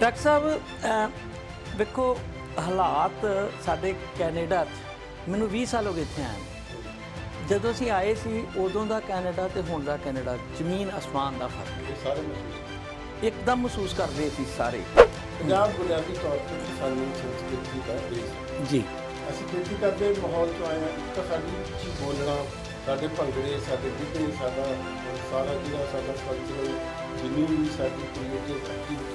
Doctor ਸਾਹਿਬ ਵੇਖੋ ਹਾਲਾਤ ਸਾਡੇ ਕੈਨੇਡਾ 'ਚ ਮੈਨੂੰ 20 ਸਾਲ ਹੋ ਗਏ ਇੱਥੇ ਆਏ। ਜਦੋਂ ਅਸੀਂ ਆਏ ਸੀ ਉਦੋਂ ਦਾ ਕੈਨੇਡਾ ਤੇ ਹੁਣ ਦਾ ਕੈਨੇਡਾ ਜ਼ਮੀਨ ਅਸਮਾਨ ਦਾ ਫ਼ਰਕ ਇਹ ਸਾਰੇ ਮਹਿਸੂਸ ਹੈ। ਇੱਕਦਮ ਮਹਿਸੂਸ ਕਰਦੇ ਸੀ ਸਾਰੇ ਪੰਜਾਬ ਬੁਨਿਆਦੀ ਤੌਰ ਤੇ ਕਿਸਾਨੀ ਸੰਸਕ੍ਰਿਤੀ ਦਾ ਦੇਸ਼ ਹੈ। ਜੀ ਅਸੀਂ ਖੇਤੀ ਕਰਦੇ ਮਾਹੌਲ ਤੋਂ ਆਏ ਹਾਂ ਤਾਂ ਸਾਡੀ ਉੱਚੀ ਬੋਲਣਾ ਸਾਡੇ ਭੰਗੜੇ ਸਾਡੇ ਗਿੱਧੇ ਸਾਡਾ ਸਾਰਾ ਜਿਹੜਾ ਸਾਡਾ ਕਲਚਰਲ ਜਿੰਨੀ ਵੀ ਸਾਡੀ ਕ੍ਰੀਏਟਿਵ ਐਕਟੀਵਿਟੀ ਹੈ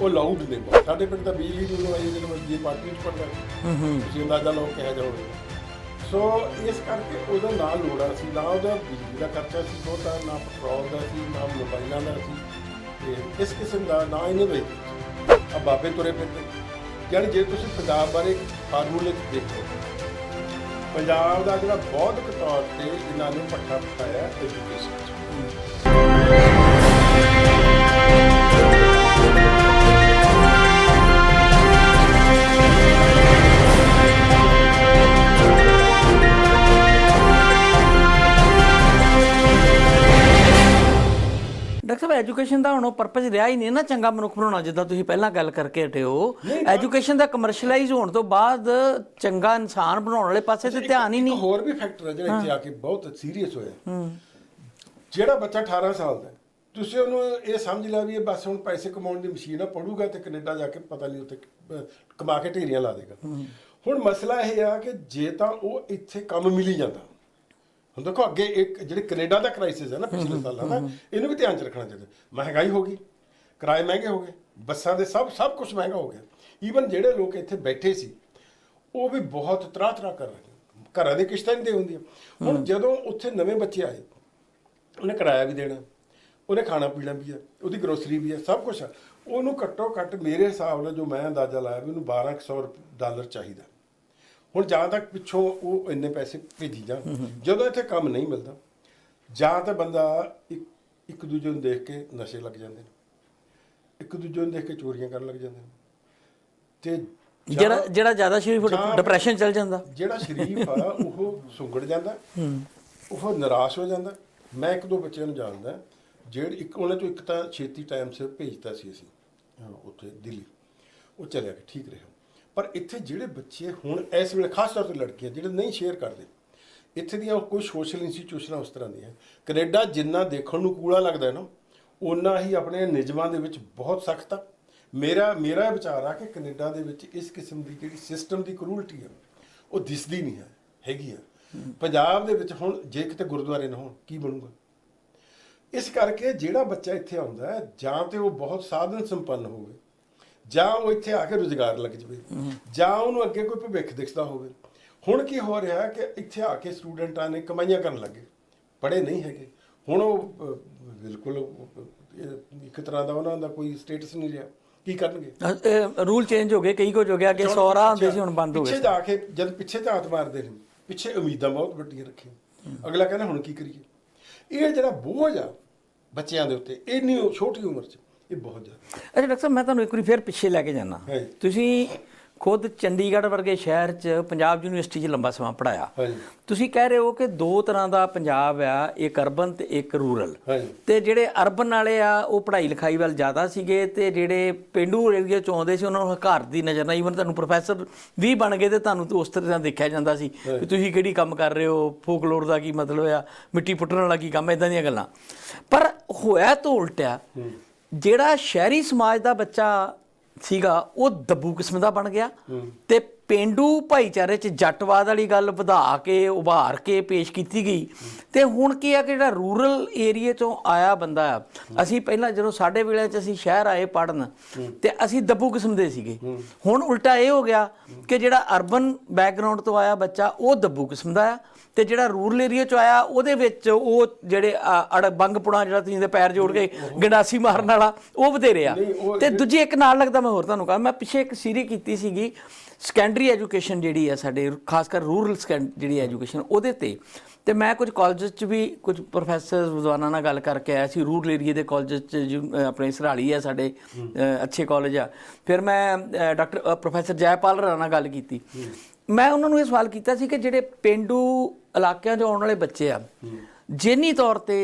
ਉਹ ਲਾਊਡ ਨੇ ਬਹੁਤ। ਸਾਡੇ ਪਿੰਡ ਤਾਂ ਬਿਜਲੀ ਨਹੀਂ ਆਈ ਜਦੋਂ ਮੈਂ ਜੀ ਪਾਰਟੀ ਚ ਪੜਦਾ ਹੂੰ ਹੂੰ। ਤੁਸੀਂ ਅੰਦਾਜ਼ਾ ਲਾਓ ਕਿਹਾ ਜਾਓਗੇ ਸੋ ਇਸ ਕਰਕੇ ਉਹਦਾ ਨਾ ਲੋੜਾ ਸੀ ਨਾ ਉਹਦਾ ਬਿਜਲੀ ਦਾ ਖਰਚਾ ਸੀ ਬਹੁਤਾ ਨਾ ਪੈਟਰੋਲ ਦਾ ਸੀ ਨਾ ਮੋਬਾਈਲਾਂ ਦਾ ਸੀ। ਤੇ ਇਸ ਕਿਸਮ ਦਾ ਨਾ ਇਨੋਵੇਟ ਆ ਬਾਬੇ ਤੁਰੇ ਫਿਰਦੇ। ਯਾਨੀ ਜੇ ਤੁਸੀਂ ਪੰਜਾਬ ਬਾਰੇ ਫਾਰਮੂਲੇ ਚ ਦੇਖੋ ਪੰਜਾਬ ਦਾ ਜਿਹੜਾ ਬੌਧਿਕ ਤੌਰ ਤੇ ਇਹਨਾਂ ਨੇ ਪੱਠਾ ਪਟਾਇਆ ਐਜੂਕੇਸ਼ਨ ਚ। ਡਾਕਟਰ ਸਾਹਿਬ ਐਜੂਕੇਸ਼ਨ ਦਾ ਹੁਣ ਉਹ ਪਰਪਸ ਰਿਹਾ ਹੀ ਨਹੀਂ ਨਾ ਚੰਗਾ ਮਨੁੱਖ ਬਣਾਉਣਾ ਜਿੱਦਾਂ ਤੁਸੀਂ ਪਹਿਲਾਂ ਗੱਲ ਕਰਕੇ ਹਟੇ ਹੋ। ਐਜੂਕੇਸ਼ਨ ਦਾ ਕਮਰਸ਼ੀਅਲਾਈਜ਼ ਹੋਣ ਤੋਂ ਬਾਅਦ ਚੰਗਾ ਇਨਸਾਨ ਬਣਾਉਣ ਵਾਲੇ ਪਾਸੇ ਤੇ ਧਿਆਨ ਹੀ ਨਹੀਂ। ਹੋਰ ਵੀ ਫੈਕਟਰ ਹੈ ਜਿਹੜਾ ਇੱਥੇ ਆ ਕੇ ਬਹੁਤ ਸੀਰੀਅਸ ਹੋਇਆ। ਜਿਹੜਾ ਬੱਚਾ 18 ਸਾਲ ਦਾ ਤੁਸੀਂ ਉਹਨੂੰ ਇਹ ਸਮਝ ਲਿਆ ਵੀ ਇਹ ਬਸ ਹੁਣ ਪੈਸੇ ਕਮਾਉਣ ਦੀ ਮਸ਼ੀਨ ਆ ਪੜੂਗਾ ਤੇ ਕੈਨੇਡਾ ਜਾ ਕੇ ਪਤਾ ਨਹੀਂ ਉੱਥੇ ਕਮਾ ਕੇ ਢੇਰੀਆਂ ਲਾ ਦੇਗਾ। ਹੁਣ ਮਸਲਾ ਇਹ ਆ ਕਿ ਜੇ ਤਾਂ ਉਹ ਇੱਥੇ ਕੰਮ ਮਿਲੀ ਜਾਂਦਾ ਹੁਣ ਦੇਖੋ ਅੱਗੇ ਇੱਕ ਜਿਹੜੇ ਕੈਨੇਡਾ ਦਾ ਕ੍ਰਾਈਸਿਸ ਹੈ ਨਾ ਪਿਛਲੇ ਸਾਲਾਂ ਦਾ ਇਹਨੂੰ ਵੀ ਧਿਆਨ ਚ ਰੱਖਣਾ ਚਾਹੀਦਾ। ਮਹਿੰਗਾਈ ਹੋ ਗਈ ਕਿਰਾਏ ਮਹਿੰਗੇ ਹੋ ਗਏ ਬੱਸਾਂ ਦੇ ਸਭ ਸਭ ਕੁਝ ਮਹਿੰਗਾ ਹੋ ਗਿਆ। ਈਵਨ ਜਿਹੜੇ ਲੋਕ ਇੱਥੇ ਬੈਠੇ ਸੀ ਉਹ ਵੀ ਬਹੁਤ ਤਰਾ ਤਰਾ ਕਰ ਰਹੇ। ਘਰਾਂ ਦੀ ਕਿਸ਼ਤਾਂ ਨਹੀਂ ਦੇ ਹੁੰਦੀਆਂ। ਹੁਣ ਜਦੋਂ ਉੱਥੇ ਨਵੇਂ ਬੱਚੇ ਆਏ ਉਹਨੇ ਕਿਰਾਇਆ ਵੀ ਦੇਣਾ ਉਹਨੇ ਖਾਣਾ ਪੀਣਾ ਵੀ ਹੈ ਉਹਦੀ ਗਰੋਸਰੀ ਵੀ ਹੈ ਸਭ ਕੁਝ ਹੈ ਉਹਨੂੰ ਘੱਟੋ ਘੱਟ ਮੇਰੇ ਹਿਸਾਬ ਨਾਲ ਜੋ ਮੈਂ ਅੰਦਾਜ਼ਾ ਲਾਇਆ ਵੀ ਉਹਨੂੰ 1200 ਡਾਲਰ ਚਾਹੀਦਾ। ਹੁਣ ਜਾਂ ਤੱਕ ਪਿੱਛੋਂ ਉਹ ਇੰਨੇ ਪੈਸੇ ਭੇਜੀ ਜਾਣ। ਜਦੋਂ ਇੱਥੇ ਕੰਮ ਨਹੀਂ ਮਿਲਦਾ ਜਾਂ ਤਾਂ ਬੰਦਾ ਇੱਕ ਇੱਕ ਦੂਜੇ ਨੂੰ ਦੇਖ ਕੇ ਨਸ਼ੇ ਲੱਗ ਜਾਂਦੇ ਨੇ। ਇੱਕ ਦੂਜੇ ਨੂੰ ਦੇਖ ਕੇ ਚੋਰੀਆਂ ਕਰਨ ਲੱਗ ਜਾਂਦੇ ਨੇ। ਤੇ ਜਿਹੜਾ ਜਿਹੜਾ ਜ਼ਿਆਦਾ ਸ਼ਰੀਫ ਡਿਪਰੈਸ਼ਨ ਚਲ ਜਾਂਦਾ। ਜਿਹੜਾ ਸ਼ਰੀਫ ਆ ਉਹ ਸੁੰਗੜ ਜਾਂਦਾ। ਉਹ ਨਿਰਾਸ਼ ਹੋ ਜਾਂਦਾ। ਮੈਂ ਇੱਕ ਦੋ ਬੱਚਿਆਂ ਨੂੰ ਜਾਣਦਾ ਜਿਹੜੇ ਇੱਕ ਉਹਨਾਂ ਚੋਂ ਇੱਕ ਤਾਂ ਛੇਤੀ ਟਾਈਮ ਸਿਰ ਭੇਜਤਾ ਸੀ ਅਸੀਂ ਉੱਥੇ ਦਿੱਲੀ। ਉਹ ਚਲਿਆ ਗਿਆ ਠੀਕ ਰਿਹਾ। ਪਰ ਇੱਥੇ ਜਿਹੜੇ ਬੱਚੇ ਹੁਣ ਇਸ ਵੇਲੇ, ਖਾਸ ਤੌਰ ਤੇ ਲੜਕੀਆਂ, ਜਿਹੜੇ ਨਹੀਂ ਸ਼ੇਅਰ ਕਰਦੇ, ਇੱਥੇ ਦੀਆਂ ਕੋਈ ਸੋਸ਼ਲ ਇੰਸਟੀਟਿਊਸ਼ਨਾਂ ਉਸ ਤਰ੍ਹਾਂ ਦੀਆਂ। ਕੈਨੇਡਾ ਜਿੰਨਾ ਦੇਖਣ ਨੂੰ ਕੂੜਾ ਲੱਗਦਾ ਹੈ ਨਾ ਉਨਾ ਹੀ ਆਪਣੇ ਨਿਯਮਾਂ ਦੇ ਵਿੱਚ ਬਹੁਤ ਸਖਤ ਆ। ਮੇਰਾ ਮੇਰਾ ਵਿਚਾਰ ਆ ਕਿ ਕੈਨੇਡਾ ਦੇ ਵਿੱਚ ਇਸ ਕਿਸਮ ਦੀ ਜਿਹੜੀ ਸਿਸਟਮ ਦੀ ਕਰੂਲਟੀ ਆ, ਉਹ ਦਿਸਦੀ ਨਹੀਂ ਹੈ, ਹੈਗੀ ਆ। ਪੰਜਾਬ ਦੇ ਵਿੱਚ ਹੁਣ ਜੇ ਕਿਤੇ ਗੁਰਦੁਆਰੇ ਨਾ ਹੋਣ, ਕੀ ਬਣੂਗਾ? ਇਸ ਕਰਕੇ ਜਿਹੜਾ ਬੱਚਾ ਇੱਥੇ ਆਉਂਦਾ ਹੈ, ਜਾਂ ਤੇ ਉਹ ਬਹੁਤ ਸਾਧਨ ਸੰਪੰਨ ਹੋਵੇ ਜਾਂ ਉਹ ਇੱਥੇ ਆ ਕੇ ਰੁਜ਼ਗਾਰ ਲੱਗ ਜਵੇ ਜਾਂ ਉਹਨੂੰ ਅੱਗੇ ਕੋਈ ਭਵਿੱਖ ਦਿਖਦਾ ਹੋਵੇ। ਹੁਣ ਕੀ ਹੋ ਰਿਹਾ ਹੈ ਕਿ ਇੱਥੇ ਆ ਕੇ ਸਟੂਡੈਂਟਾਂ ਨੇ ਕਮਾਈਆਂ ਕਰਨ ਲੱਗੇ। ਪੜ੍ਹੇ ਨਹੀਂ ਹੈਗੇ। ਹੁਣ ਉਹ ਬਿਲਕੁਲ ਇੱਕ ਤਰ੍ਹਾਂ ਦਾ ਉਹਨਾਂ ਦਾ ਕੋਈ ਸਟੇਟਸ ਨਹੀਂ ਰਿਹਾ। ਕੀ ਕਰਨਗੇ? ਰੂਲ ਚੇਂਜ ਹੋ ਗਏ ਕਈ ਕੁਝ ਹੋ ਗਿਆ ਕਿ 100 ਰਾਹ ਹੁੰਦੇ ਸੀ ਹੁਣ ਬੰਦ ਹੋ ਪਿੱਛੇ ਗਏ ਜਾ ਕੇ ਜਦ ਪਿੱਛੇ ਝਾਤ ਮਾਰਦੇ ਨੇ ਪਿੱਛੇ ਉਮੀਦਾਂ ਬਹੁਤ ਵੱਡੀਆਂ ਰੱਖੀਆਂ। ਅਗਲਾ ਕਹਿੰਦਾ ਹੁਣ ਕੀ ਕਰੀਏ? ਇਹ ਜਿਹੜਾ ਬੋਝ ਆ ਬੱਚਿਆਂ ਦੇ ਉੱਤੇ ਇੰਨੀ ਛੋਟੀ ਉਮਰ 'ਚ ਇਹ ਬਹੁਤ ਜ਼ਿਆਦਾ। ਅੱਛਾ ਡਾਕਟਰ ਸਾਹਿਬ ਮੈਂ ਤੁਹਾਨੂੰ ਇੱਕ ਵਾਰੀ ਫੇਰ ਪਿੱਛੇ ਲੈ ਕੇ ਜਾਣਾ। ਤੁਸੀਂ ਖੁਦ ਚੰਡੀਗੜ੍ਹ ਵਰਗੇ ਸ਼ਹਿਰ 'ਚ ਪੰਜਾਬ ਯੂਨੀਵਰਸਿਟੀ 'ਚ ਲੰਬਾ ਸਮਾਂ ਪੜਾਇਆ ਤੁਸੀਂ ਕਹਿ ਰਹੇ ਹੋ ਕਿ ਦੋ ਤਰ੍ਹਾਂ ਦਾ ਪੰਜਾਬ ਆ ਇੱਕ ਅਰਬਨ ਤੇ ਇੱਕ ਰੂਰਲ। ਤੇ ਜਿਹੜੇ ਅਰਬਨ ਵਾਲੇ ਆ ਉਹ ਪੜ੍ਹਾਈ ਲਿਖਾਈ ਵੱਲ ਜ਼ਿਆਦਾ ਸੀਗੇ ਤੇ ਜਿਹੜੇ ਪਿੰਡੂ ਏਰੀਆ ਚੋਂ ਆਉਂਦੇ ਸੀ ਉਹਨਾਂ ਨੂੰ ਘਰ ਦੀ ਨਜ਼ਰ ਨਾਲ ਈਵਨ ਤੁਹਾਨੂੰ ਪ੍ਰੋਫੈਸਰ ਵੀ ਬਣ ਗਏ ਤੇ ਤੁਹਾਨੂੰ ਤਾਂ ਉਸ ਤਰ੍ਹਾਂ ਦੇਖਿਆ ਜਾਂਦਾ ਸੀ ਕਿ ਤੁਸੀਂ ਕਿਹੜੀ ਕੰਮ ਕਰ ਰਹੇ ਹੋ ਫੋਕਲੋਰ ਦਾ ਕੀ ਮਤਲਬ ਆ ਮਿੱਟੀ ਪੁੱਟਣ ਵਾਲਾ ਕੀ ਕੰਮ ਇਦਾਂ ਦੀਆਂ ਗੱਲਾਂ। ਪਰ ਹੋਇਆ ਤਾਂ ਉਲਟਿਆ ਜਿਹੜਾ ਸ਼ਹਿਰੀ ਸਮਾਜ ਦਾ ਬੱਚਾ ਸੀਗਾ ਉਹ ਦੱਬੂ ਕਿਸਮ ਦਾ ਬਣ ਗਿਆ ਤੇ ਪਿੰਡੂ ਭਾਈਚਾਰੇ 'ਚ ਜੱਟਵਾਦ ਵਾਲੀ ਗੱਲ ਵਧਾ ਕੇ ਉਭਾਰ ਕੇ ਪੇਸ਼ ਕੀਤੀ ਗਈ। ਤੇ ਹੁਣ ਕੀ ਆ ਕਿ ਜਿਹੜਾ ਰੂਰਲ ਏਰੀਆ ਚੋਂ ਆਇਆ ਬੰਦਾ ਆ ਅਸੀਂ ਪਹਿਲਾਂ ਜਦੋਂ ਸਾਡੇ ਵੇਲੇ 'ਚ ਅਸੀਂ ਸ਼ਹਿਰ ਆਏ ਪੜਨ ਤੇ ਅਸੀਂ ਦੱਬੂ ਕਿਸਮ ਦੇ ਸੀਗੇ। ਹੁਣ ਉਲਟਾ ਇਹ ਹੋ ਗਿਆ ਕਿ ਜਿਹੜਾ ਅਰਬਨ ਬੈਕਗ੍ਰਾਉਂਡ ਤੋਂ ਆਇਆ ਬੱਚਾ ਉਹ ਦੱਬੂ ਕਿਸਮ ਦਾ ਆ। ਤੇ ਜਿਹੜਾ ਰੂਰਲ ਏਰੀਆ ਚ ਆਇਆ ਉਹਦੇ ਵਿੱਚ ਉਹ ਜਿਹੜੇ ਅੜ ਬੰਗਪੁਣਾ ਜਿਹੜਾ ਤੁਸੀਂ ਦੇ ਪੈਰ ਜੋੜ ਕੇ ਗੰਡਾਸੀ ਮਾਰਨ ਵਾਲਾ ਉਹ ਵਧੇਰੇ ਆ। ਤੇ ਦੂਜੀ ਇੱਕ ਨਾਲ ਲੱਗਦਾ ਮੈਂ ਹੋਰ ਤੁਹਾਨੂੰ ਕਹਾਂ ਮੈਂ ਪਿੱਛੇ ਇੱਕ ਸੀਰੀ ਕੀਤੀ ਸੀਗੀ ਸੈਕੰਡਰੀ ਐਜੂਕੇਸ਼ਨ ਜਿਹੜੀ ਆ ਸਾਡੇ ਖਾਸ ਕਰ ਰੂਰਲ ਜਿਹੜੀ ਐਜੂਕੇਸ਼ਨ ਉਹਦੇ ਤੇ। ਤੇ ਮੈਂ ਕੁਝ ਕਾਲਜਸ ਚ ਵੀ ਕੁਝ ਪ੍ਰੋਫੈਸਰ ਵਿਦਵਾਨਾਂ ਨਾਲ ਗੱਲ ਕਰਕੇ ਆਇਆ ਸੀ ਰੂਰਲ ਏਰੀਆ ਦੇ ਕਾਲਜਸ ਚ ਆਪਣੇ ਸਰਾਲੀ ਆ ਸਾਡੇ ਅੱਛੇ ਕਾਲਜ ਆ। ਫਿਰ ਮੈਂ ਡਾਕਟਰ ਪ੍ਰੋਫੈਸਰ ਜੈਪਾਲ ਰਾਣਾ ਨਾਲ ਗੱਲ ਕੀਤੀ। ਮੈਂ ਉਹਨਾਂ ਨੂੰ ਇਹ ਸਵਾਲ ਕੀਤਾ ਸੀ ਕਿ ਜਿਹੜੇ ਪਿੰਡੂ ਇਲਾਕਿਆਂ 'ਚ ਆਉਣ ਵਾਲੇ ਬੱਚੇ ਆ ਜੇਨੀ ਤੌਰ ਤੇ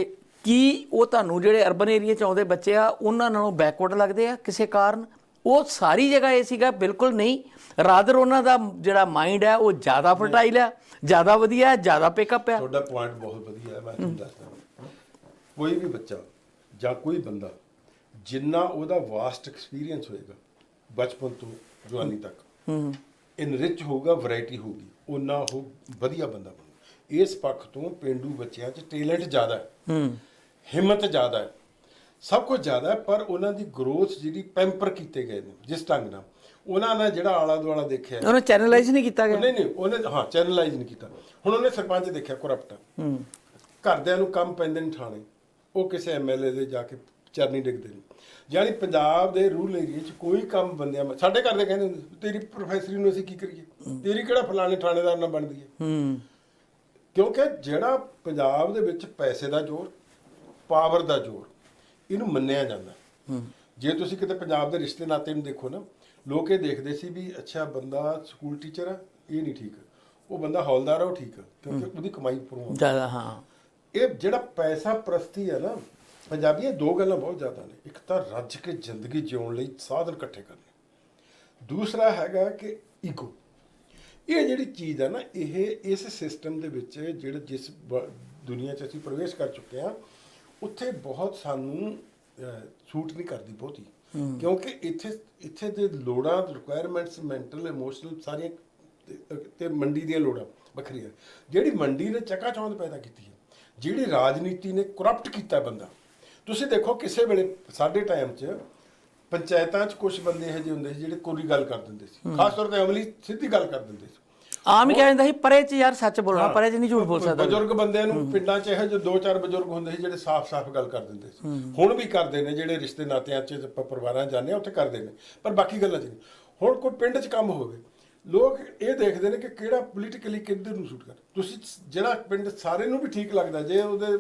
ਕੀ ਉਹ ਤੁਹਾਨੂੰ ਜਿਹੜੇ ਅਰਬਨ ਏਰੀਆ 'ਚ ਆਉਂਦੇ ਬੱਚੇ ਆ ਉਹਨਾਂ ਨਾਲੋਂ ਬੈਕਵਰਡ ਲੱਗਦੇ ਆ ਕਿਸੇ ਕਾਰਨ? ਉਹ ਸਾਰੀ ਜਗ੍ਹਾ ਇਹ ਸੀਗਾ ਬਿਲਕੁਲ ਨਹੀਂ। ਰਾਦਰ ਉਹਨਾਂ ਦਾ ਜਿਹੜਾ ਮਾਈਂਡ ਹੈ ਉਹ ਜ਼ਿਆਦਾ ਫਰਟਾਈਲ ਹੈ ਜ਼ਿਆਦਾ ਵਧੀਆ ਹੈ ਜ਼ਿਆਦਾ ਪਿਕਅਪ ਹੈ ਤੁਹਾਡਾ ਪੁਆਇੰਟ ਬਹੁਤ ਵਧੀਆ ਹੈ ਮੈਂ ਤੁਹਾਨੂੰ ਦੱਸਦਾ। ਕੋਈ ਵੀ ਬੱਚਾ ਜਾਂ ਕੋਈ ਬੰਦਾ ਜਿੰਨਾ ਉਹਦਾ ਵਾਸਟ ਐਕਸਪੀਰੀਅੰਸ ਹੋਏਗਾ ਬਚਪਨ ਤੋਂ ਜਵਾਨੀ ਤੱਕ ਇਨਰਿਚ ਹੋਊਗਾ ਵੈਰਾਈਟੀ ਹੋਊਗੀ। ਉਹਨਾਂ ਉਹ ਵਧੀਆ ਬੰਦਾ ਬਣੂ। ਇਸ ਪੱਖ ਤੋਂ ਪਿੰਡੂ ਬੱਚਿਆਂ 'ਚ ਟੈਲੈਂਟ ਜ਼ਿਆਦਾ ਹੈ। ਹਿੰਮਤ ਜ਼ਿਆਦਾ ਹੈ। ਸਭ ਕੁਝ ਜ਼ਿਆਦਾ ਹੈ ਪਰ ਉਹਨਾਂ ਦੀ ਗਰੋਥ ਜਿਹੜੀ ਪੈਂਪਰ ਕੀਤੇ ਗਏ ਨੇ ਜਿਸ ਢੰਗ ਨਾਲ। ਉਹਨਾਂ ਨੇ ਜਿਹੜਾ ਆਲਾ ਦੁਆਲਾ ਦੇਖਿਆ ਉਹਨੂੰ ਚੈਨਲਾਈਜ਼ ਨਹੀਂ ਕੀਤਾ ਗਿਆ? ਨਹੀਂ ਨਹੀਂ ਉਹਨੇ ਹਾਂ ਚੈਨਲਾਈਜ਼ ਨਹੀਂ ਕੀਤਾ। ਹੁਣ ਉਹਨੇ ਸਰਪੰਚ ਦੇਖਿਆ ਕਰਪਟ ਘਰਦਿਆਂ ਨੂੰ ਕੰਮ ਪੈਂਦੇ ਨੇ ਥਾਣੇ। ਉਹ ਕਿਸੇ ਐਮਐਲਏ ਦੇ ਜਾ ਕੇ ਚਰਨੀ ਡਿੱਗਦੇ ਨੇ। ਯਾਨੀ ਪੰਜਾਬ ਦੇ ਰੂਰਲ ਏਰੀਆ 'ਚ ਕੋਈ ਕੰਮ ਬੰਦਿਆਂ ਮਾ- ਸਾਡੇ ਘਰ ਦੇ ਕਹਿੰਦੇ ਹੁੰਦੇ ਤੇਰੀ ਪ੍ਰੋਫੈਸਰੀ ਨੂੰ ਅਸੀਂ ਕੀ ਕਰੀਏ? ਤੇਰੀ ਕਿਹੜਾ ਫਲਾਣੇ ਥਾਣੇਦਾਰ ਨਾਲ ਬਣਦੀ ਹੈ? ਹੂੰ। ਕਿਉਂਕਿ ਜਿਹੜਾ ਪੰਜਾਬ ਦੇ ਵਿੱਚ ਪੈਸੇ ਦਾ ਜ਼ੋਰ ਪਾਵਰ ਦਾ ਜ਼ੋਰ ਇਹਨੂੰ ਮੰਨਿਆ ਜਾਂਦਾ। ਜੇ ਤੁਸੀਂ ਕਿਤੇ ਪੰਜਾਬ ਦੇ ਰਿਸ਼ਤੇ ਨਾਤੇ ਨੂੰ ਦੇਖੋ ਨਾ ਲੋਕ ਇਹ ਦੇਖਦੇ ਸੀ ਵੀ ਅੱਛਾ ਬੰਦਾ ਸਕੂਲ ਟੀਚਰ ਆ ਇਹ ਨਹੀਂ ਠੀਕ। ਉਹ ਬੰਦਾ ਹੌਲਦਾਰ ਆ ਉਹ ਠੀਕ ਆ ਕਿਉਂਕਿ ਉਹਦੀ ਕਮਾਈ ਆਉਂਦੀ। ਜ਼ਿਆਦਾ ਹਾਂ। ਇਹ ਜਿਹੜਾ ਪੈਸਾ ਪ੍ਰਸਤੀ ਹੈ ਨਾ ਪੰਜਾਬੀ ਇਹ ਦੋ ਗੱਲਾਂ ਬਹੁਤ ਜ਼ਿਆਦਾ ਨੇ। ਇੱਕ ਤਾਂ ਰੱਜ ਕੇ ਜ਼ਿੰਦਗੀ ਜਿਉਣ ਲਈ ਸਾਧਨ ਇਕੱਠੇ ਕਰਨੇ। ਦੂਸਰਾ ਹੈਗਾ ਕਿ ਈਗੋ ਇਹ ਜਿਹੜੀ ਚੀਜ਼ ਹੈ ਨਾ ਇਹ ਇਸ ਸਿਸਟਮ ਦੇ ਵਿੱਚ ਜਿਹੜਾ ਜਿਸ ਦੁਨੀਆ 'ਚ ਅਸੀਂ ਪ੍ਰਵੇਸ਼ ਕਰ ਚੁੱਕੇ ਹਾਂ ਉੱਥੇ ਬਹੁਤ ਸਾਨੂੰ ਸੂਟ ਨਹੀਂ ਕਰਦੀ ਬਹੁਤੀ। ਕਿਉਂਕਿ ਇੱਥੇ ਇੱਥੇ ਦੇ ਲੋੜਾਂ ਰਿਕੁਆਇਰਮੈਂਟਸ ਮੈਂਟਲ ਇਮੋਸ਼ਨਲ ਸਾਰੀਆਂ ਤੇ- ਮੰਡੀ ਦੀਆਂ ਲੋੜਾਂ ਵੱਖਰੀਆਂ। ਜਿਹੜੀ ਮੰਡੀ ਨੇ ਚਕਾਚੌਂਧ ਪੈਦਾ ਕੀਤੀ ਹੈ ਜਿਹੜੀ ਰਾਜਨੀਤੀ ਨੇ ਕਰਪਟ ਕੀਤਾ ਬੰਦਾ ਤੁਸੀਂ ਦੇਖੋ ਕਿਸੇ ਵੇਲੇ ਸਾਡੇ ਟਾਈਮ 'ਚ ਪੰਚਾਇਤਾਂ 'ਚ ਕੁਝ ਬੰਦੇ ਇਹੋ ਜਿਹੇ ਹੁੰਦੇ ਸੀ ਜਿਹੜੇ ਕੋਰੀ ਗੱਲ ਕਰ ਦਿੰਦੇ ਸੀ। ਖਾਸ ਤੌਰ ਤੇ ਅਮਲੀ ਸਿੱਧੀ ਗੱਲ ਕਰ ਦਿੰਦੇ ਸੀ। ਆਮ ਹੀ ਕਿਹਾ ਜਾਂਦਾ ਸੀ ਪਰੇ ਚ ਯਾਰ ਸੱਚ ਬੋਲਣਾ ਪਰੇ ਚ ਨਹੀਂ ਝੂਠ ਬੋਲ ਸਕਦਾ। ਬਜ਼ੁਰਗ ਬੰਦਿਆਂ ਨੂੰ ਪਿੰਡਾਂ 'ਚ ਇਹੋ ਜਿਹੇ ਦੋ ਚਾਰ ਬਜ਼ੁਰਗ ਹੁੰਦੇ ਸੀ ਜਿਹੜੇ ਸਾਫ਼-ਸਾਫ਼ ਗੱਲ ਕਰ ਦਿੰਦੇ ਸੀ। ਹੁਣ ਵੀ ਕਰਦੇ ਨੇ ਜਿਹੜੇ ਰਿਸ਼ਤੇ ਨਾਤਿਆਂ 'ਚ ਪਰਿਵਾਰਾਂ ਜਾਂਦੇ ਆ ਉੱਥੇ ਕਰਦੇ ਨੇ। ਪਰ ਬਾਕੀ ਗੱਲਾਂ 'ਚ ਨਹੀਂ। ਹੁਣ ਕੋਈ ਪਿੰਡ 'ਚ ਕੰਮ ਹੋਵੇ ਲੋਕ ਇਹ ਦੇਖਦੇ ਨੇ ਕਿ ਕਿਹੜਾ ਪੋਲੀਟੀਕਲੀ ਕਿੱਧਰ ਨੂੰ ਸੂਟ ਕਰ। ਤੁਸੀਂ ਜਿਹੜਾ ਪਿੰਡ ਸਾਰੇ ਨੂੰ ਵੀ ਠੀਕ ਲੱਗਦਾ ਜੇ ਉਹਦੇ